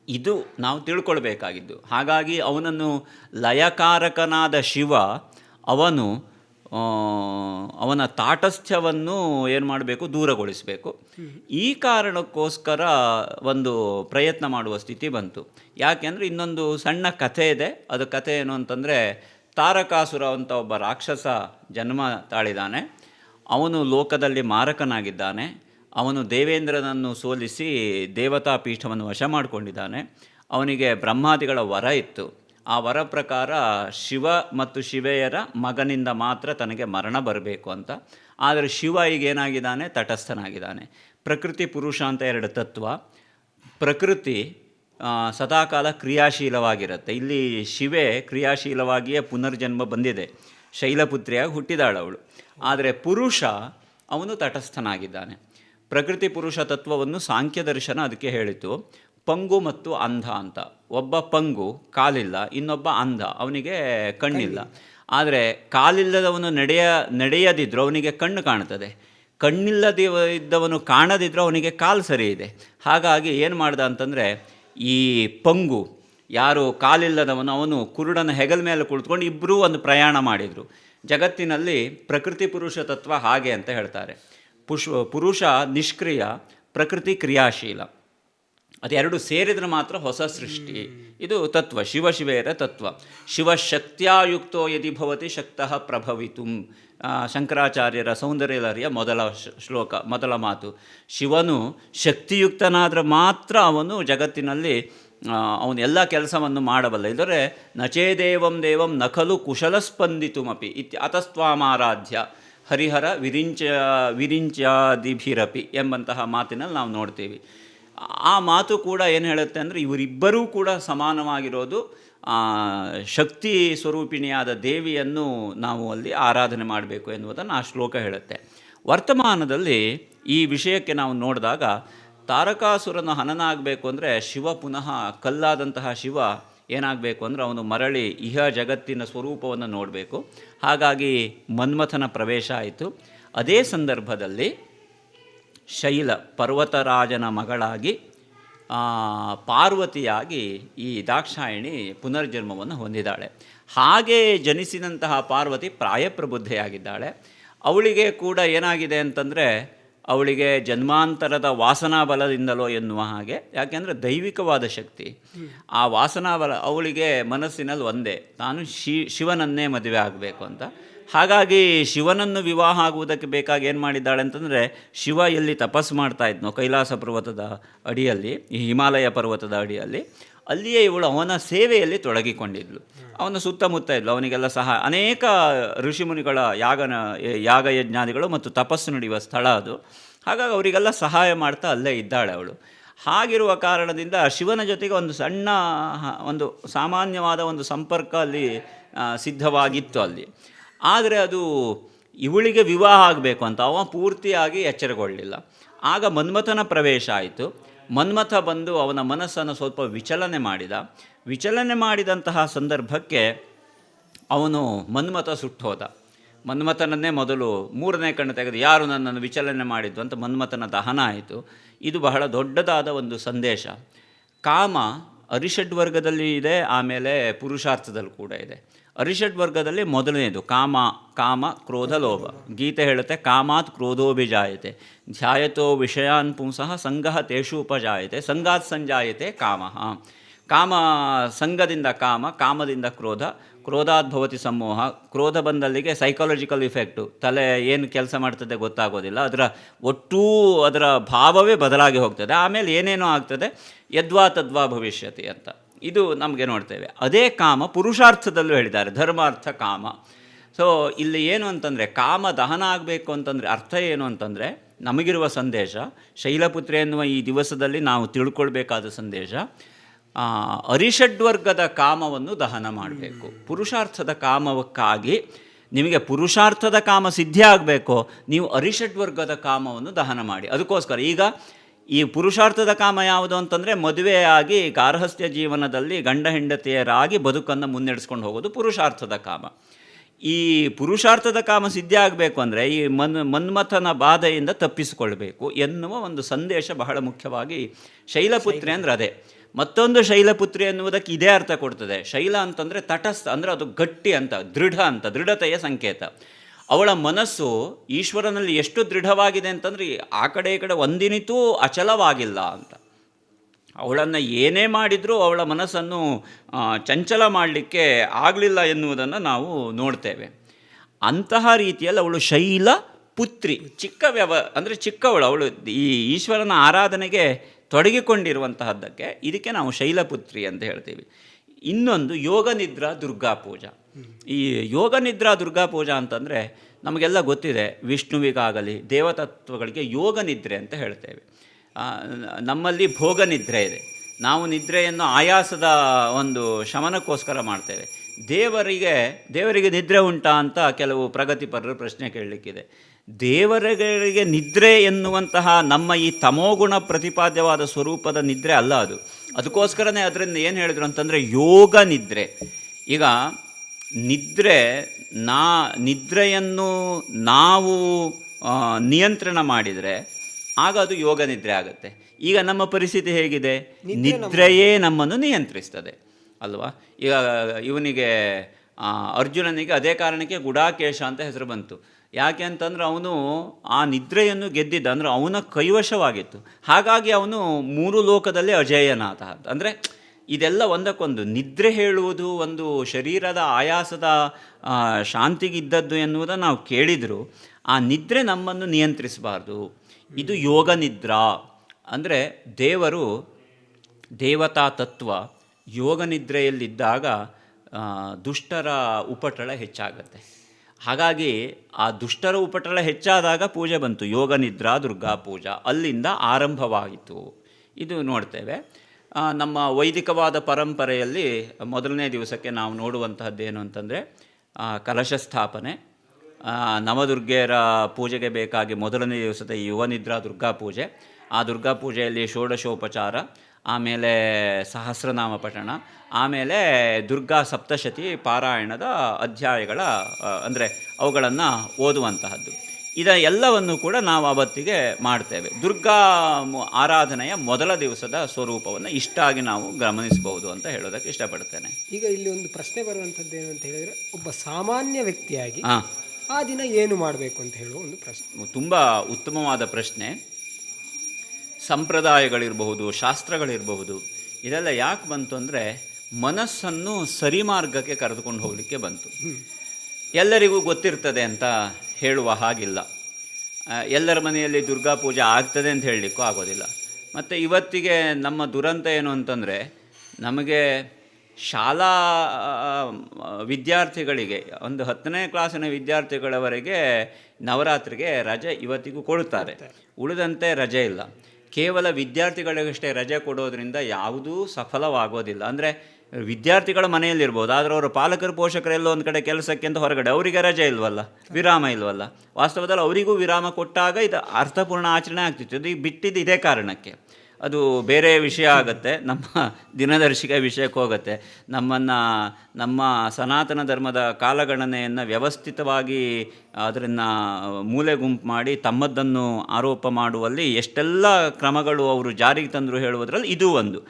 ಇದು ನಾವು ತಿಳ್ಕೊಳ್ಬೇಕಾಗಿದ್ದು. ಹಾಗಾಗಿ ಅವನನ್ನು ಲಯಕಾರಕನಾದ ಶಿವ, ಅವನು ಅವನ ತಾಟಸ್ಥ್ಯವನ್ನು ಏನು ಮಾಡಬೇಕು? ದೂರಗೊಳಿಸಬೇಕು. ಈ ಕಾರಣಕ್ಕೋಸ್ಕರ ಒಂದು ಪ್ರಯತ್ನ ಮಾಡುವ ಸ್ಥಿತಿ ಬಂತು. ಯಾಕೆಂದರೆ ಇನ್ನೊಂದು ಸಣ್ಣ ಕಥೆ ಇದೆ. ಅದು ಕಥೆ ಏನು ಅಂತಂದರೆ, ತಾರಕಾಸುರ ಅಂತ ಒಬ್ಬ ರಾಕ್ಷಸ ಜನ್ಮ ತಾಳಿದಾನೆ. ಅವನು ಲೋಕದಲ್ಲಿ ಮಾರಕನಾಗಿದ್ದಾನೆ. ಅವನು ದೇವೇಂದ್ರನನ್ನು ಸೋಲಿಸಿ ದೇವತಾ ಪೀಠವನ್ನು ವಶ ಮಾಡಿಕೊಂಡಿದ್ದಾನೆ. ಅವನಿಗೆ ಬ್ರಹ್ಮಾದಿಗಳ ವರ ಇತ್ತು. ಆ ವರ ಪ್ರಕಾರ ಶಿವ ಮತ್ತು ಶಿವೆಯರ ಮಗನಿಂದ ಮಾತ್ರ ತನಗೆ ಮರಣ ಬರಬೇಕು ಅಂತ. ಆದರೆ ಶಿವ ಈಗ ಏನಾಗಿದ್ದಾನೆ ತಟಸ್ಥನಾಗಿದ್ದಾನೆ. ಪ್ರಕೃತಿ ಪುರುಷ ಅಂತ ಎರಡು ತತ್ವ. ಪ್ರಕೃತಿ ಸದಾಕಾಲ ಕ್ರಿಯಾಶೀಲವಾಗಿರುತ್ತೆ. ಇಲ್ಲಿ ಶಿವೆ ಕ್ರಿಯಾಶೀಲವಾಗಿಯೇ ಪುನರ್ಜನ್ಮ ಬಂದಿದೆ. ಶೈಲಪುತ್ರಿಯಾಗಿ ಹುಟ್ಟಿದಾಳು ಅವಳು. ಆದರೆ ಪುರುಷ, ಅವನು ತಟಸ್ಥನಾಗಿದ್ದಾನೆ. ಪ್ರಕೃತಿ ಪುರುಷ ತತ್ವವನ್ನು ಸಾಂಖ್ಯ ದರ್ಶನ ಅದಕ್ಕೆ ಹೇಳಿತು. ಪಂಗು ಮತ್ತು ಅಂಧ ಅಂತ. ಒಬ್ಬ ಪಂಗು ಕಾಲಿಲ್ಲ, ಇನ್ನೊಬ್ಬ ಅಂಧ. ಅವನಿಗೆ ಕಣ್ಣಿಲ್ಲ. ಆದರೆ ಕಾಲಿಲ್ಲದವನು ನಡೆಯ ನಡೆಯದಿದ್ದರೂ ಅವನಿಗೆ ಕಣ್ಣು ಕಾಣ್ತದೆ ಕಣ್ಣಿಲ್ಲದ ಇದ್ದವನು ಕಾಣದಿದ್ದರೂ ಅವನಿಗೆ ಕಾಲು ಸರಿ ಇದೆ. ಹಾಗಾಗಿ ಏನು ಮಾಡ್ದ ಅಂತಂದರೆ, ಈ ಪಂಗು ಯಾರು ಕಾಲಿಲ್ಲದವನು, ಅವನು ಕುರುಡನ ಹೆಗಲ ಮೇಲೆ ಕುಳಿತುಕೊಂಡು ಇಬ್ಬರೂ ಒಂದು ಪ್ರಯಾಣ ಮಾಡಿದರು. ಜಗತ್ತಿನಲ್ಲಿ ಪ್ರಕೃತಿ ಪುರುಷ ತತ್ವ ಹಾಗೆ ಅಂತ ಹೇಳ್ತಾರೆ. ಪುಷ್, ಪುರುಷ ನಿಷ್ಕ್ರಿಯ, ಪ್ರಕೃತಿ ಕ್ರಿಯಾಶೀಲ. ಅದೆರಡು ಸೇರಿದರೆ ಮಾತ್ರ ಹೊಸ ಸೃಷ್ಟಿ. ಇದು ತತ್ವ ಶಿವ ಶಿವೇರ ತತ್ವ. ಶಿವಶಕ್ತಿಯಾಯುಕ್ತೋ ಯದಿ ಭವತಿ ಶಕ್ತಃ ಪ್ರಭವಿತು. ಶಂಕರಾಚಾರ್ಯರ ಸೌಂದರ್ಯಲಹರಿಯ ಮೊದಲ ಶ್ಲೋಕ ಮೊದಲ ಮಾತು. ಶಿವನು ಶಕ್ತಿಯುಕ್ತನಾದರೆ ಮಾತ್ರ ಅವನು ಜಗತ್ತಿನಲ್ಲಿ ಅವನು ಎಲ್ಲ ಕೆಲಸವನ್ನು ಮಾಡಬಲ್ಲ. ಇದರೆ ನಚೇದೇವಂ ದೇವಂ ನಖಲು ಕುಶಲ ಸ್ಪಂದಿತುಮಪಿ ಇತ್ಯ ಅತಸ್ತ್ವಾಮಾರಾಧ್ಯ ಹರಿಹರ ವಿರಿಂಚ ವಿರಿಂಚಾದಿಭಿರಪಿ ಎಂಬಂತಹ ಮಾತಿನಲ್ಲಿ ನಾವು ನೋಡ್ತೀವಿ. ಆ ಮಾತು ಕೂಡ ಏನು ಹೇಳುತ್ತೆ ಅಂದರೆ ಇವರಿಬ್ಬರೂ ಕೂಡ ಸಮಾನವಾಗಿರೋದು ಶಕ್ತಿ ಸ್ವರೂಪಿಣಿಯಾದ ದೇವಿಯನ್ನು ನಾವು ಅಲ್ಲಿ ಆರಾಧನೆ ಮಾಡಬೇಕು ಎನ್ನುವುದನ್ನು ಆ ಶ್ಲೋಕ ಹೇಳುತ್ತೆ. ವರ್ತಮಾನದಲ್ಲಿ ಈ ವಿಷಯಕ್ಕೆ ನಾವು ನೋಡಿದಾಗ ತಾರಕಾಸುರನ ಹನನ ಆಗಬೇಕು ಅಂದರೆ ಶಿವ ಪುನಃ ಕಲ್ಲಾದಂತಹ ಶಿವ ಏನಾಗಬೇಕು ಅಂದರೆ ಅವನು ಮರಳಿ ಇಹ ಜಗತ್ತಿನ ಸ್ವರೂಪವನ್ನು ನೋಡಬೇಕು. ಹಾಗಾಗಿ ಮನ್ಮಥನ ಪ್ರವೇಶ ಆಯಿತು. ಅದೇ ಸಂದರ್ಭದಲ್ಲಿ ಶೈಲ ಪರ್ವತರಾಜನ ಮಗಳಾಗಿ ಪಾರ್ವತಿಯಾಗಿ ಈ ದಾಕ್ಷಾಯಿಣಿ ಪುನರ್ಜನ್ಮವನ್ನು ಹೊಂದಿದ್ದಾಳೆ. ಹಾಗೆ ಜನಿಸಿದಂತಹ ಪಾರ್ವತಿ ಪ್ರಾಯಪ್ರಬುದ್ಧೆಯಾಗಿದ್ದಾಳೆ. ಅವಳಿಗೆ ಕೂಡ ಏನಾಗಿದೆ ಅಂತಂದರೆ, ಅವಳಿಗೆ ಜನ್ಮಾಂತರದ ವಾಸನಾ ಬಲದಿಂದಲೋ ಎನ್ನುವ ಹಾಗೆ ಯಾಕೆಂದರೆ ದೈವಿಕವಾದ ಶಕ್ತಿ. ಆ ವಾಸನಾ ಬಲ ಅವಳಿಗೆ ಮನಸ್ಸಿನಲ್ಲಿ ಒಂದೇ, ನಾನು ಶಿ, ಶಿವನನ್ನೇ ಮದುವೆ ಆಗಬೇಕು ಅಂತ. ಹಾಗಾಗಿ ಶಿವನನ್ನು ವಿವಾಹ ಆಗುವುದಕ್ಕೆ ಬೇಕಾಗಿ ಏನು ಮಾಡಿದ್ದಾಳೆ ಅಂತಂದರೆ ಶಿವ ಎಲ್ಲಿ ತಪಸ್ಸು ಮಾಡ್ತಾ ಇದ್ನೋ ಕೈಲಾಸ ಪರ್ವತದ ಅಡಿಯಲ್ಲಿ, ಈ ಹಿಮಾಲಯ ಪರ್ವತದ ಅಡಿಯಲ್ಲಿ, ಅಲ್ಲಿಯೇ ಇವಳು ಅವನ ಸೇವೆಯಲ್ಲಿ ತೊಡಗಿಕೊಂಡಿದ್ಲು. ಅವನ ಸುತ್ತಮುತ್ತ ಇದ್ಲು. ಅವನಿಗೆಲ್ಲ ಸಹ ಅನೇಕ ಋಷಿಮುನಿಗಳ ಯಾಗನ ಯಾಗಯಜ್ಞಾದಿಗಳು ಮತ್ತು ತಪಸ್ಸು ನಡೆಯುವ ಸ್ಥಳ ಅದು. ಹಾಗಾಗಿ ಅವರಿಗೆಲ್ಲ ಸಹಾಯ ಮಾಡ್ತಾ ಅಲ್ಲೇ ಇದ್ದಾಳೆ ಅವಳು. ಹಾಗಿರುವ ಕಾರಣದಿಂದ ಶಿವನ ಜೊತೆಗೆ ಒಂದು ಸಣ್ಣ, ಒಂದು ಸಾಮಾನ್ಯವಾದ ಒಂದು ಸಂಪರ್ಕ ಅಲ್ಲಿ ಸಿದ್ಧವಾಗಿತ್ತು ಅಲ್ಲಿ. ಆದರೆ ಅದು ಇವಳಿಗೆ ವಿವಾಹ ಆಗಬೇಕು ಅಂತ ಅವ ಪೂರ್ತಿಯಾಗಿ ಎಚ್ಚರಗೊಳ್ಳಲಿಲ್ಲ ಆಗ ಮನ್ಮಥನ ಪ್ರವೇಶ ಆಯಿತು. ಮನ್ಮಥ ಬಂದು ಅವನ ಮನಸ್ಸನ್ನು ಸ್ವಲ್ಪ ವಿಚಲನೆ ಮಾಡಿದ. ವಿಚಲನೆ ಮಾಡಿದಂತಹ ಸಂದರ್ಭಕ್ಕೆ ಅವನು ಮನ್ಮಥ ಸುಟ್ಟೋದ. ಮನ್ಮಥನನ್ನೇ ಮೊದಲು ಮೂರನೇ ಕಣ್ಣು ತೆಗೆದು, ಯಾರು ನನ್ನನ್ನು ವಿಚಲನೆ ಮಾಡಿದ್ದು? ಅಂತ ಮನ್ಮಥನ ದಹನ ಆಯಿತು. ಇದು ಬಹಳ ದೊಡ್ಡದಾದ ಒಂದು ಸಂದೇಶ. ಕಾಮ ಅರಿಷಡ್ ವರ್ಗದಲ್ಲಿ ಇದೆ, ಆಮೇಲೆ ಪುರುಷಾರ್ಥದಲ್ಲಿ ಕೂಡ ಇದೆ. ಅರಿಷಡ್ ವರ್ಗದಲ್ಲಿ ಮೊದಲನೇದು, ಕಾಮ ಕಾಮ, ಕ್ರೋಧ, ಲೋಭ. ಗೀತೆ ಹೇಳುತ್ತೆ, ಕಾಮಾತ್ ಕ್ರೋಧೋಭಿಜಾಯತೆ. ಧ್ಯಾಯತೋ ವಿಷಯಾನ್ ಪುಂಸಃ ತೇಷು ಉಪಜಾಯತೆ. ಸಂಗಾತ್ ಸಂಜಾಯತೆ, ಕಾಮ. ಕಾಮ ಸಂಘದಿಂದ ಕಾಮ, ಕಾಮದಿಂದ ಕ್ರೋಧ. ಕ್ರೋಧಾತ್ ಭವತಿ ಸಮೂಹ ಕ್ರೋಧ ಬಂದಲ್ಲಿಗೆ ಸೈಕಾಲಜಿಕಲ್ ಇಫೆಕ್ಟು ತಲೆ ಏನು ಕೆಲಸ ಮಾಡ್ತದೆ ಗೊತ್ತಾಗೋದಿಲ್ಲ. ಅದರ ಒಟ್ಟೂ ಅದರ ಭಾವವೇ ಬದಲಾಗಿ ಹೋಗ್ತದೆ. ಆಮೇಲೆ ಏನೇನೋ ಆಗ್ತದೆ. ಯದ್ವಾ ತದ್ವಾ ಭವಿಷ್ಯತಿ ಅಂತ. ಇದು ನಮಗೆ ನೋಡ್ತೇವೆ. ಅದೇ ಕಾಮ ಪುರುಷಾರ್ಥದಲ್ಲೂ ಹೇಳಿದ್ದಾರೆ, ಧರ್ಮಾರ್ಥ ಕಾಮ. ಸೊ ಇಲ್ಲಿ ಏನು ಅಂತಂದರೆ, ಕಾಮ ದಹನ ಆಗಬೇಕು ಅಂತಂದರೆ ಅರ್ಥ ಏನು ಅಂತಂದರೆ, ನಮಗಿರುವ ಸಂದೇಶ, ಶೈಲಪುತ್ರಿ ಎನ್ನುವ ಈ ದಿವಸದಲ್ಲಿ ನಾವು ತಿಳ್ಕೊಳ್ಬೇಕಾದ ಸಂದೇಶ ಅರಿಷಡ್ವರ್ಗದ ಕಾಮವನ್ನು ದಹನ ಮಾಡಬೇಕು. ಪುರುಷಾರ್ಥದ ಕಾಮಕ್ಕಾಗಿ ನಿಮಗೆ ಪುರುಷಾರ್ಥದ ಕಾಮ ಸಿದ್ಧಿ ಆಗಬೇಕು, ನೀವು ಅರಿಷಡ್ವರ್ಗದ ಕಾಮವನ್ನು ದಹನ ಮಾಡಿ. ಅದಕ್ಕೋಸ್ಕರ ಈಗ ಈ ಪುರುಷಾರ್ಥದ ಕಾಮ ಯಾವುದು ಅಂತಂದರೆ ಮದುವೆಯಾಗಿ ಗಾರ್ಹಸ್ಥ್ಯ ಜೀವನದಲ್ಲಿ ಗಂಡ ಹೆಂಡತಿಯರಾಗಿ ಬದುಕನ್ನು ಮುನ್ನಡೆಸ್ಕೊಂಡು ಹೋಗೋದು ಪುರುಷಾರ್ಥದ ಕಾಮ. ಈ ಪುರುಷಾರ್ಥದ ಕಾಮ ಸಿದ್ಧಿ ಆಗಬೇಕು ಅಂದರೆ ಈ ಮನ್, ಮನ್ಮಥನ ಬಾಧೆಯಿಂದ ತಪ್ಪಿಸಿಕೊಳ್ಬೇಕು ಎನ್ನುವ ಒಂದು ಸಂದೇಶ ಬಹಳ ಮುಖ್ಯವಾಗಿ ಶೈಲಪುತ್ರಿ ಅಂದರೆ ಅದೇ. ಮತ್ತೊಂದು ಶೈಲಪುತ್ರಿ ಎನ್ನುವುದಕ್ಕೆ ಇದೇ ಅರ್ಥ ಕೊಡ್ತದೆ. ಶೈಲ ಅಂತಂದರೆ ತಟಸ್ಥ ಅಂದರೆ ಅದು ಗಟ್ಟಿ ಅಂತ, ದೃಢ ಅಂತ, ದೃಢತೆಯ ಸಂಕೇತ. ಅವಳ ಮನಸ್ಸು ಈಶ್ವರನಲ್ಲಿ ಎಷ್ಟು ದೃಢವಾಗಿದೆ ಅಂತಂದರೆ ಆ ಕಡೆ ಈ ಕಡೆ ಒಂದಿನಿತೂ ಅಚಲವಾಗಿಲ್ಲ ಅಂತ. ಅವಳನ್ನು ಏನೇ ಮಾಡಿದರೂ ಅವಳ ಮನಸ್ಸನ್ನು ಚಂಚಲ ಮಾಡಲಿಕ್ಕೆ ಆಗಲಿಲ್ಲ ಎನ್ನುವುದನ್ನು ನಾವು ನೋಡ್ತೇವೆ. ಅಂತಹ ರೀತಿಯಲ್ಲಿ ಅವಳು ಶೈಲ ಪುತ್ರಿ, ಚಿಕ್ಕ ವ್ಯವ, ಅಂದರೆ ಚಿಕ್ಕವಳು. ಅವಳು ಈ ಈಶ್ವರನ ಆರಾಧನೆಗೆ ತೊಡಗಿಕೊಂಡಿರುವಂತಹದ್ದಕ್ಕೆ ಇದಕ್ಕೆ ನಾವು ಶೈಲಪುತ್ರಿ ಅಂತ ಹೇಳ್ತೀವಿ. ಇನ್ನೊಂದು ಯೋಗ ನಿದ್ರಾ ದುರ್ಗಾ ಪೂಜಾ ಈ ಯೋಗ ನಿದ್ರಾ ದುರ್ಗಾ ಪೂಜಾ ಅಂತಂದರೆ ನಮಗೆಲ್ಲ ಗೊತ್ತಿದೆ, ವಿಷ್ಣುವಿಗಾಗಲಿ, ದೇವತತ್ವಗಳಿಗೆ ಯೋಗ ನಿದ್ರೆ ಅಂತ ಹೇಳ್ತೇವೆ. ನಮ್ಮಲ್ಲಿ ಭೋಗ ನಿದ್ರೆ ಇದೆ. ನಾವು ನಿದ್ರೆಯನ್ನು ಆಯಾಸದ ಒಂದು ಶಮನಕ್ಕೋಸ್ಕರ ಮಾಡ್ತೇವೆ. ದೇವರಿಗೆ ದೇವರಿಗೆ ನಿದ್ರೆ ಉಂಟಾ ಅಂತ ಕೆಲವು ಪ್ರಗತಿಪರರು ಪ್ರಶ್ನೆ ಕೇಳಲಿಕ್ಕಿದೆ. ದೇವರಗಳಿಗೆ ನಿದ್ರೆ ಎನ್ನುವಂತಹ ನಮ್ಮ ಈ ತಮೋಗುಣ ಪ್ರತಿಪಾದ್ಯವಾದ ಸ್ವರೂಪದ ನಿದ್ರೆ ಅಲ್ಲ ಅದು. ಅದಕ್ಕೋಸ್ಕರನೇ ಅದರಿಂದ ಏನು ಹೇಳಿದ್ರು ಅಂತಂದರೆ ಯೋಗ ನಿದ್ರೆ. ಈಗ ನಿದ್ರೆ ನಾ ನಿದ್ರೆಯನ್ನು ನಾವು ನಿಯಂತ್ರಣ ಮಾಡಿದರೆ ಆಗ ಅದು ಯೋಗ ನಿದ್ರೆ ಆಗುತ್ತೆ. ಈಗ ನಮ್ಮ ಪರಿಸ್ಥಿತಿ ಹೇಗಿದೆ? ನಿದ್ರೆಯೇ ನಮ್ಮನ್ನು ನಿಯಂತ್ರಿಸ್ತದೆ. ಅಲ್ವಾ? ಈಗ ಇವನಿಗೆ ಅರ್ಜುನನಿಗೆ ಅದೇ ಕಾರಣಕ್ಕೆ ಗುಡಾಕೇಶ ಅಂತ ಹೆಸರು ಬಂತು. ಯಾಕೆ ಅಂತಂದ್ರೆ ಅವನು ಆ ನಿದ್ರೆಯನ್ನು ಗೆದ್ದಿದ್ದ ಅಂದರೆ ಅವನ ಕೈವಶವಾಗಿತ್ತು. ಹಾಗಾಗಿ ಅವನು ಮೂರು ಲೋಕದಲ್ಲಿ ಅಜೇಯನಾಥ ಅಂದರೆ ಇದೆಲ್ಲ ಒಂದಕ್ಕೊಂದು. ನಿದ್ರೆ ಹೇಳುವುದು ಒಂದು ಶರೀರದ ಆಯಾಸದ ಶಾಂತಿಗಿದ್ದದ್ದು ಎನ್ನುವುದನ್ನು ನಾವು ಕೇಳಿದರೂ. ಆ ನಿದ್ರೆ ನಮ್ಮನ್ನು ನಿಯಂತ್ರಿಸಬಾರ್ದು. ಇದು ಯೋಗ ನಿದ್ರಾ. ಅಂದರೆ ದೇವರು ದೇವತಾ ತತ್ವ ಯೋಗ ನಿದ್ರೆಯಲ್ಲಿದ್ದಾಗ ದುಷ್ಟರ ಉಪಟಳ ಹೆಚ್ಚಾಗತ್ತೆ. ಹಾಗಾಗಿ ಆ ದುಷ್ಟರ ಉಪಟಳ ಹೆಚ್ಚಾದಾಗ ಪೂಜೆ ಬಂತು. ಯೋಗ ನಿದ್ರಾ ದುರ್ಗಾ ಪೂಜಾ ಅಲ್ಲಿಂದ ಆರಂಭವಾಯಿತು. ಇದು ನೋಡ್ತೇವೆ. ನಮ್ಮ ವೈದಿಕವಾದ ಪರಂಪರೆಯಲ್ಲಿ ಮೊದಲನೇ ದಿವಸಕ್ಕೆ ನಾವು ನೋಡುವಂತಹದ್ದೇನು ಅಂತಂದರೆ ಕಲಶ ಸ್ಥಾಪನೆ. ನವದುರ್ಗೆಯರ ಪೂಜೆಗೆ ಬೇಕಾಗಿ ಮೊದಲನೇ ದಿವಸದ ಯುವನಿದ್ರಾ ದುರ್ಗಾ ಪೂಜೆ. ಆ ದುರ್ಗಾ ಪೂಜೆಯಲ್ಲಿ ಷೋಡಶೋಪಚಾರ, ಆಮೇಲೆ ಸಹಸ್ರನಾಮ ಪಠಣ, ಆಮೇಲೆ ದುರ್ಗಾ ಸಪ್ತಶತಿ ಪಾರಾಯಣದ ಅಧ್ಯಾಯಗಳ ಅಂದರೆ ಅವುಗಳನ್ನು ಓದುವಂತಹದ್ದು. ಇದ ಎಲ್ಲವನ್ನು ಕೂಡ ನಾವು ಅವತ್ತಿಗೆ ಮಾಡ್ತೇವೆ. ದುರ್ಗಾ ಆರಾಧನೆಯ ಮೊದಲ ದಿವಸದ ಸ್ವರೂಪವನ್ನು ಇಷ್ಟಾಗಿ ನಾವು ಗಮನಿಸಬಹುದು ಅಂತ ಹೇಳೋದಕ್ಕೆ ಇಷ್ಟಪಡ್ತೇನೆ. ಈಗ ಇಲ್ಲಿ ಒಂದು ಪ್ರಶ್ನೆ ಬರುವಂಥದ್ದು ಏನು ಅಂತ ಹೇಳಿದರೆ ಒಬ್ಬ ಸಾಮಾನ್ಯ ವ್ಯಕ್ತಿಯಾಗಿ ಹಾಂ. ಆ ದಿನ ಏನು ಮಾಡಬೇಕು ಅಂತ ಹೇಳುವ ಒಂದು ಪ್ರಶ್ನೆ. ತುಂಬ ಉತ್ತಮವಾದ ಪ್ರಶ್ನೆ. ಸಂಪ್ರದಾಯಗಳಿರಬಹುದು ಶಾಸ್ತ್ರಗಳಿರಬಹುದು ಇದೆಲ್ಲ ಯಾಕೆ ಬಂತು ಅಂದರೆ ಮನಸ್ಸನ್ನು ಸರಿ ಮಾರ್ಗಕ್ಕೆ ಕರೆದುಕೊಂಡು ಹೋಗಲಿಕ್ಕೆ ಬಂತು. ಎಲ್ಲರಿಗೂ ಗೊತ್ತಿರ್ತದೆ ಅಂತ ಹೇಳುವ ಹಾಗಿಲ್ಲ. ಎಲ್ಲರ ಮನೆಯಲ್ಲಿ ದುರ್ಗಾ ಪೂಜೆ ಆಗ್ತದೆ ಅಂತ ಹೇಳಲಿಕ್ಕೂ ಆಗೋದಿಲ್ಲ. ಮತ್ತು ಇವತ್ತಿಗೆ ನಮ್ಮ ದುರಂತ ಏನು ಅಂತಂದರೆ ನಮಗೆ ಶಾಲಾ ವಿದ್ಯಾರ್ಥಿಗಳಿಗೆ ಒಂದು ಹತ್ತನೇ ಕ್ಲಾಸಿನ ವಿದ್ಯಾರ್ಥಿಗಳವರೆಗೆ ನವರಾತ್ರಿಗೆ ರಜೆ ಇವತ್ತಿಗೂ ಕೊಡುತ್ತಾರೆ. ಉಳಿದಂತೆ ರಜೆ ಇಲ್ಲ. ಕೇವಲ ವಿದ್ಯಾರ್ಥಿಗಳಿಗಷ್ಟೇ ರಜೆ ಕೊಡೋದ್ರಿಂದ ಯಾವುದೂ ಸಫಲವಾಗೋದಿಲ್ಲ. ಅಂದರೆ ವಿದ್ಯಾರ್ಥಿಗಳ ಮನೆಯಲ್ಲಿರ್ಬೋದು, ಆದರೆ ಅವರ ಪಾಲಕರು, ಪೋಷಕರೆಲ್ಲ ಒಂದು ಕಡೆ ಕೆಲಸಕ್ಕೆ ಅಂತ ಹೊರಗಡೆ, ಅವರಿಗೆ ರಜೆ ಇಲ್ವಲ್ಲ, ವಿರಾಮ ಇಲ್ವಲ್ಲ. ವಾಸ್ತವದಲ್ಲಿ ಅವರಿಗೂ ವಿರಾಮ ಕೊಟ್ಟಾಗ ಇದು ಅರ್ಥಪೂರ್ಣ ಆಚರಣೆ ಆಗ್ತಿತ್ತು. ಇದು ಬಿಟ್ಟಿದ್ದು ಇದೇ ಕಾರಣಕ್ಕೆ. ಅದು ಬೇರೆ ವಿಷಯ ಆಗುತ್ತೆ. ನಮ್ಮ ದಿನದರ್ಶಿಕೆ ವಿಷಯಕ್ಕೆ ಹೋಗುತ್ತೆ. ನಮ್ಮನ್ನು, ನಮ್ಮ ಸನಾತನ ಧರ್ಮದ ಕಾಲಗಣನೆಯನ್ನು ವ್ಯವಸ್ಥಿತವಾಗಿ ಅದನ್ನು ಮೂಲೆ ಗುಂಪು ಮಾಡಿ ತಮ್ಮದ್ದನ್ನು ಆರೋಪ ಮಾಡುವಲ್ಲಿ ಎಷ್ಟೆಲ್ಲ ಕ್ರಮಗಳು ಅವರು ಜಾರಿಗೆ ತಂದರು ಹೇಳುವುದರಲ್ಲಿ ಇದು ಒಂದು.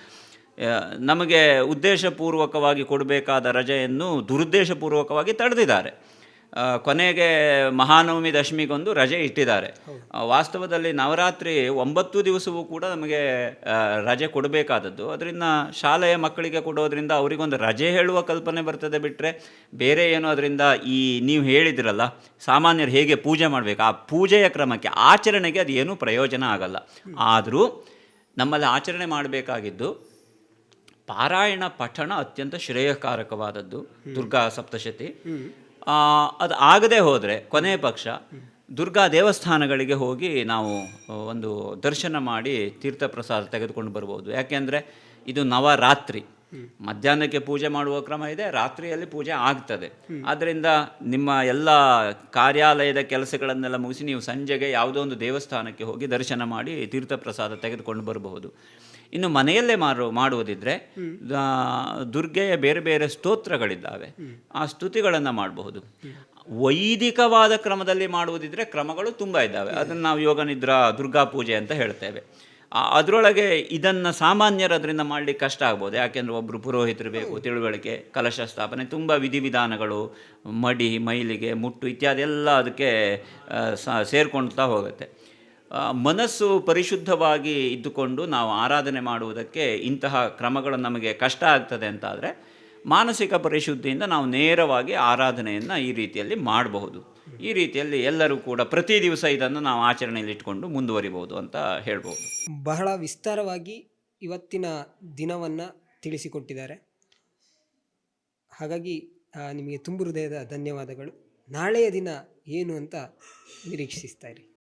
ನಮಗೆ ಉದ್ದೇಶಪೂರ್ವಕವಾಗಿ ಕೊಡಬೇಕಾದ ರಜೆಯನ್ನು ದುರುದ್ದೇಶಪೂರ್ವಕವಾಗಿ ತಡೆದಿದ್ದಾರೆ. ಕೊನೆಗೆ ಮಹಾನವಮಿ ದಶಮಿಗೊಂದು ರಜೆ ಇಟ್ಟಿದ್ದಾರೆ. ವಾಸ್ತವದಲ್ಲಿ ನವರಾತ್ರಿ ಒಂಬತ್ತು ದಿವಸವೂ ಕೂಡ ನಮಗೆ ರಜೆ ಕೊಡಬೇಕಾದದ್ದು. ಅದರಿಂದ ಶಾಲೆಯ ಮಕ್ಕಳಿಗೆ ಕೊಡೋದ್ರಿಂದ ಅವರಿಗೊಂದು ರಜೆ ಹೇಳುವ ಕಲ್ಪನೆ ಬರ್ತದೆ ಬಿಟ್ಟರೆ ಬೇರೆ ಏನು ಅದರಿಂದ ಈ ನೀವು ಹೇಳಿದ್ರಲ್ಲ ಸಾಮಾನ್ಯರು ಹೇಗೆ ಪೂಜೆ ಮಾಡಬೇಕು? ಆ ಪೂಜೆಯ ಕ್ರಮಕ್ಕೆ ಆಚರಣೆಗೆ ಅದು ಏನೂ ಪ್ರಯೋಜನ ಆಗಲ್ಲ. ಆದರೂ ನಮ್ಮಲ್ಲಿ ಆಚರಣೆ ಮಾಡಬೇಕಾಗಿದ್ದು ಪಾರಾಯಣ ಪಠಣ ಅತ್ಯಂತ ಶ್ರೇಯಕಾರಕವಾದದ್ದು ದುರ್ಗಾ ಸಪ್ತಶತಿ. ಅದು ಆಗದೆ ಹೋದರೆ ಕೊನೆಯ ಪಕ್ಷ ದುರ್ಗಾ ದೇವಸ್ಥಾನಗಳಿಗೆ ಹೋಗಿ ನಾವು ಒಂದು ದರ್ಶನ ಮಾಡಿ ತೀರ್ಥ ಪ್ರಸಾದ ತೆಗೆದುಕೊಂಡು ಬರ್ಬೋದು. ಯಾಕೆಂದರೆ ಇದು ನವರಾತ್ರಿ. ಮಧ್ಯಾಹ್ನಕ್ಕೆ ಪೂಜೆ ಮಾಡುವ ಕ್ರಮ ಇದೆ, ರಾತ್ರಿಯಲ್ಲಿ ಪೂಜೆ ಆಗ್ತದೆ. ಆದ್ದರಿಂದ ನಿಮ್ಮ ಎಲ್ಲ ಕಾರ್ಯಾಲಯದ ಕೆಲಸಗಳನ್ನೆಲ್ಲ ಮುಗಿಸಿ ನೀವು ಸಂಜೆಗೆ ಯಾವುದೋ ಒಂದು ದೇವಸ್ಥಾನಕ್ಕೆ ಹೋಗಿ ದರ್ಶನ ಮಾಡಿ ತೀರ್ಥ ಪ್ರಸಾದ ತೆಗೆದುಕೊಂಡು ಬರಬಹುದು. ಇನ್ನು ಮನೆಯಲ್ಲೇ ಮಾರು ಮಾಡುವುದಿದ್ರೆ ದುರ್ಗೆಯ ಬೇರೆ ಬೇರೆ ಸ್ತೋತ್ರಗಳಿದ್ದಾವೆ. ಆ ಸ್ತುತಿಗಳನ್ನು ಮಾಡಬಹುದು. ವೈದಿಕವಾದ ಕ್ರಮದಲ್ಲಿ ಮಾಡುವುದಿದ್ರೆ ಕ್ರಮಗಳು ತುಂಬ ಇದ್ದಾವೆ. ಅದನ್ನು ನಾವು ಯೋಗ ನಿದ್ರಾ ದುರ್ಗಾ ಪೂಜೆ ಅಂತ ಹೇಳ್ತೇವೆ. ಅದರೊಳಗೆ ಇದನ್ನು ಸಾಮಾನ್ಯರು ಅದರಿಂದ ಮಾಡಲಿಕ್ಕೆ ಕಷ್ಟ ಆಗ್ಬೋದು. ಯಾಕೆಂದರೆ ಒಬ್ಬರು ಪುರೋಹಿತರು ಬೇಕು ತಿಳುವಳಿಕೆ ಕಲಶ ಸ್ಥಾಪನೆ ತುಂಬ ವಿಧಿವಿಧಾನಗಳು ಮಡಿ ಮೈಲಿಗೆ ಮುಟ್ಟು ಇತ್ಯಾದಿ ಎಲ್ಲ ಅದಕ್ಕೆ ಸೇರ್ಕೊಳ್ತಾ ಹೋಗುತ್ತೆ. ಮನಸ್ಸು ಪರಿಶುದ್ಧವಾಗಿ ಇದ್ದುಕೊಂಡು ನಾವು ಆರಾಧನೆ ಮಾಡುವುದಕ್ಕೆ ಇಂತಹ ಕ್ರಮಗಳು ನಮಗೆ ಕಷ್ಟ ಆಗ್ತದೆ ಅಂತಾದರೆ ಮಾನಸಿಕ ಪರಿಶುದ್ಧಿಯಿಂದ ನಾವು ನೇರವಾಗಿ ಆರಾಧನೆಯನ್ನು ಈ ರೀತಿಯಲ್ಲಿ ಮಾಡಬಹುದು. ಈ ರೀತಿಯಲ್ಲಿ ಎಲ್ಲರೂ ಕೂಡ ಪ್ರತಿ ದಿವಸ ಇದನ್ನು ನಾವು ಆಚರಣೆಯಲ್ಲಿ ಇಟ್ಕೊಂಡು ಮುಂದುವರಿಬಹುದು ಅಂತ ಹೇಳ್ಬೋದು. ಬಹಳ ವಿಸ್ತಾರವಾಗಿ ಇವತ್ತಿನ ದಿನವನ್ನು ತಿಳಿಸಿಕೊಟ್ಟಿದ್ದಾರೆ. ಹಾಗಾಗಿ ನಿಮಗೆ ತುಂಬು ಹೃದಯದ ಧನ್ಯವಾದಗಳು. ನಾಳೆಯ ದಿನ ಏನು ಅಂತ ನಿರೀಕ್ಷಿಸ್ತಾ ಇರಿ.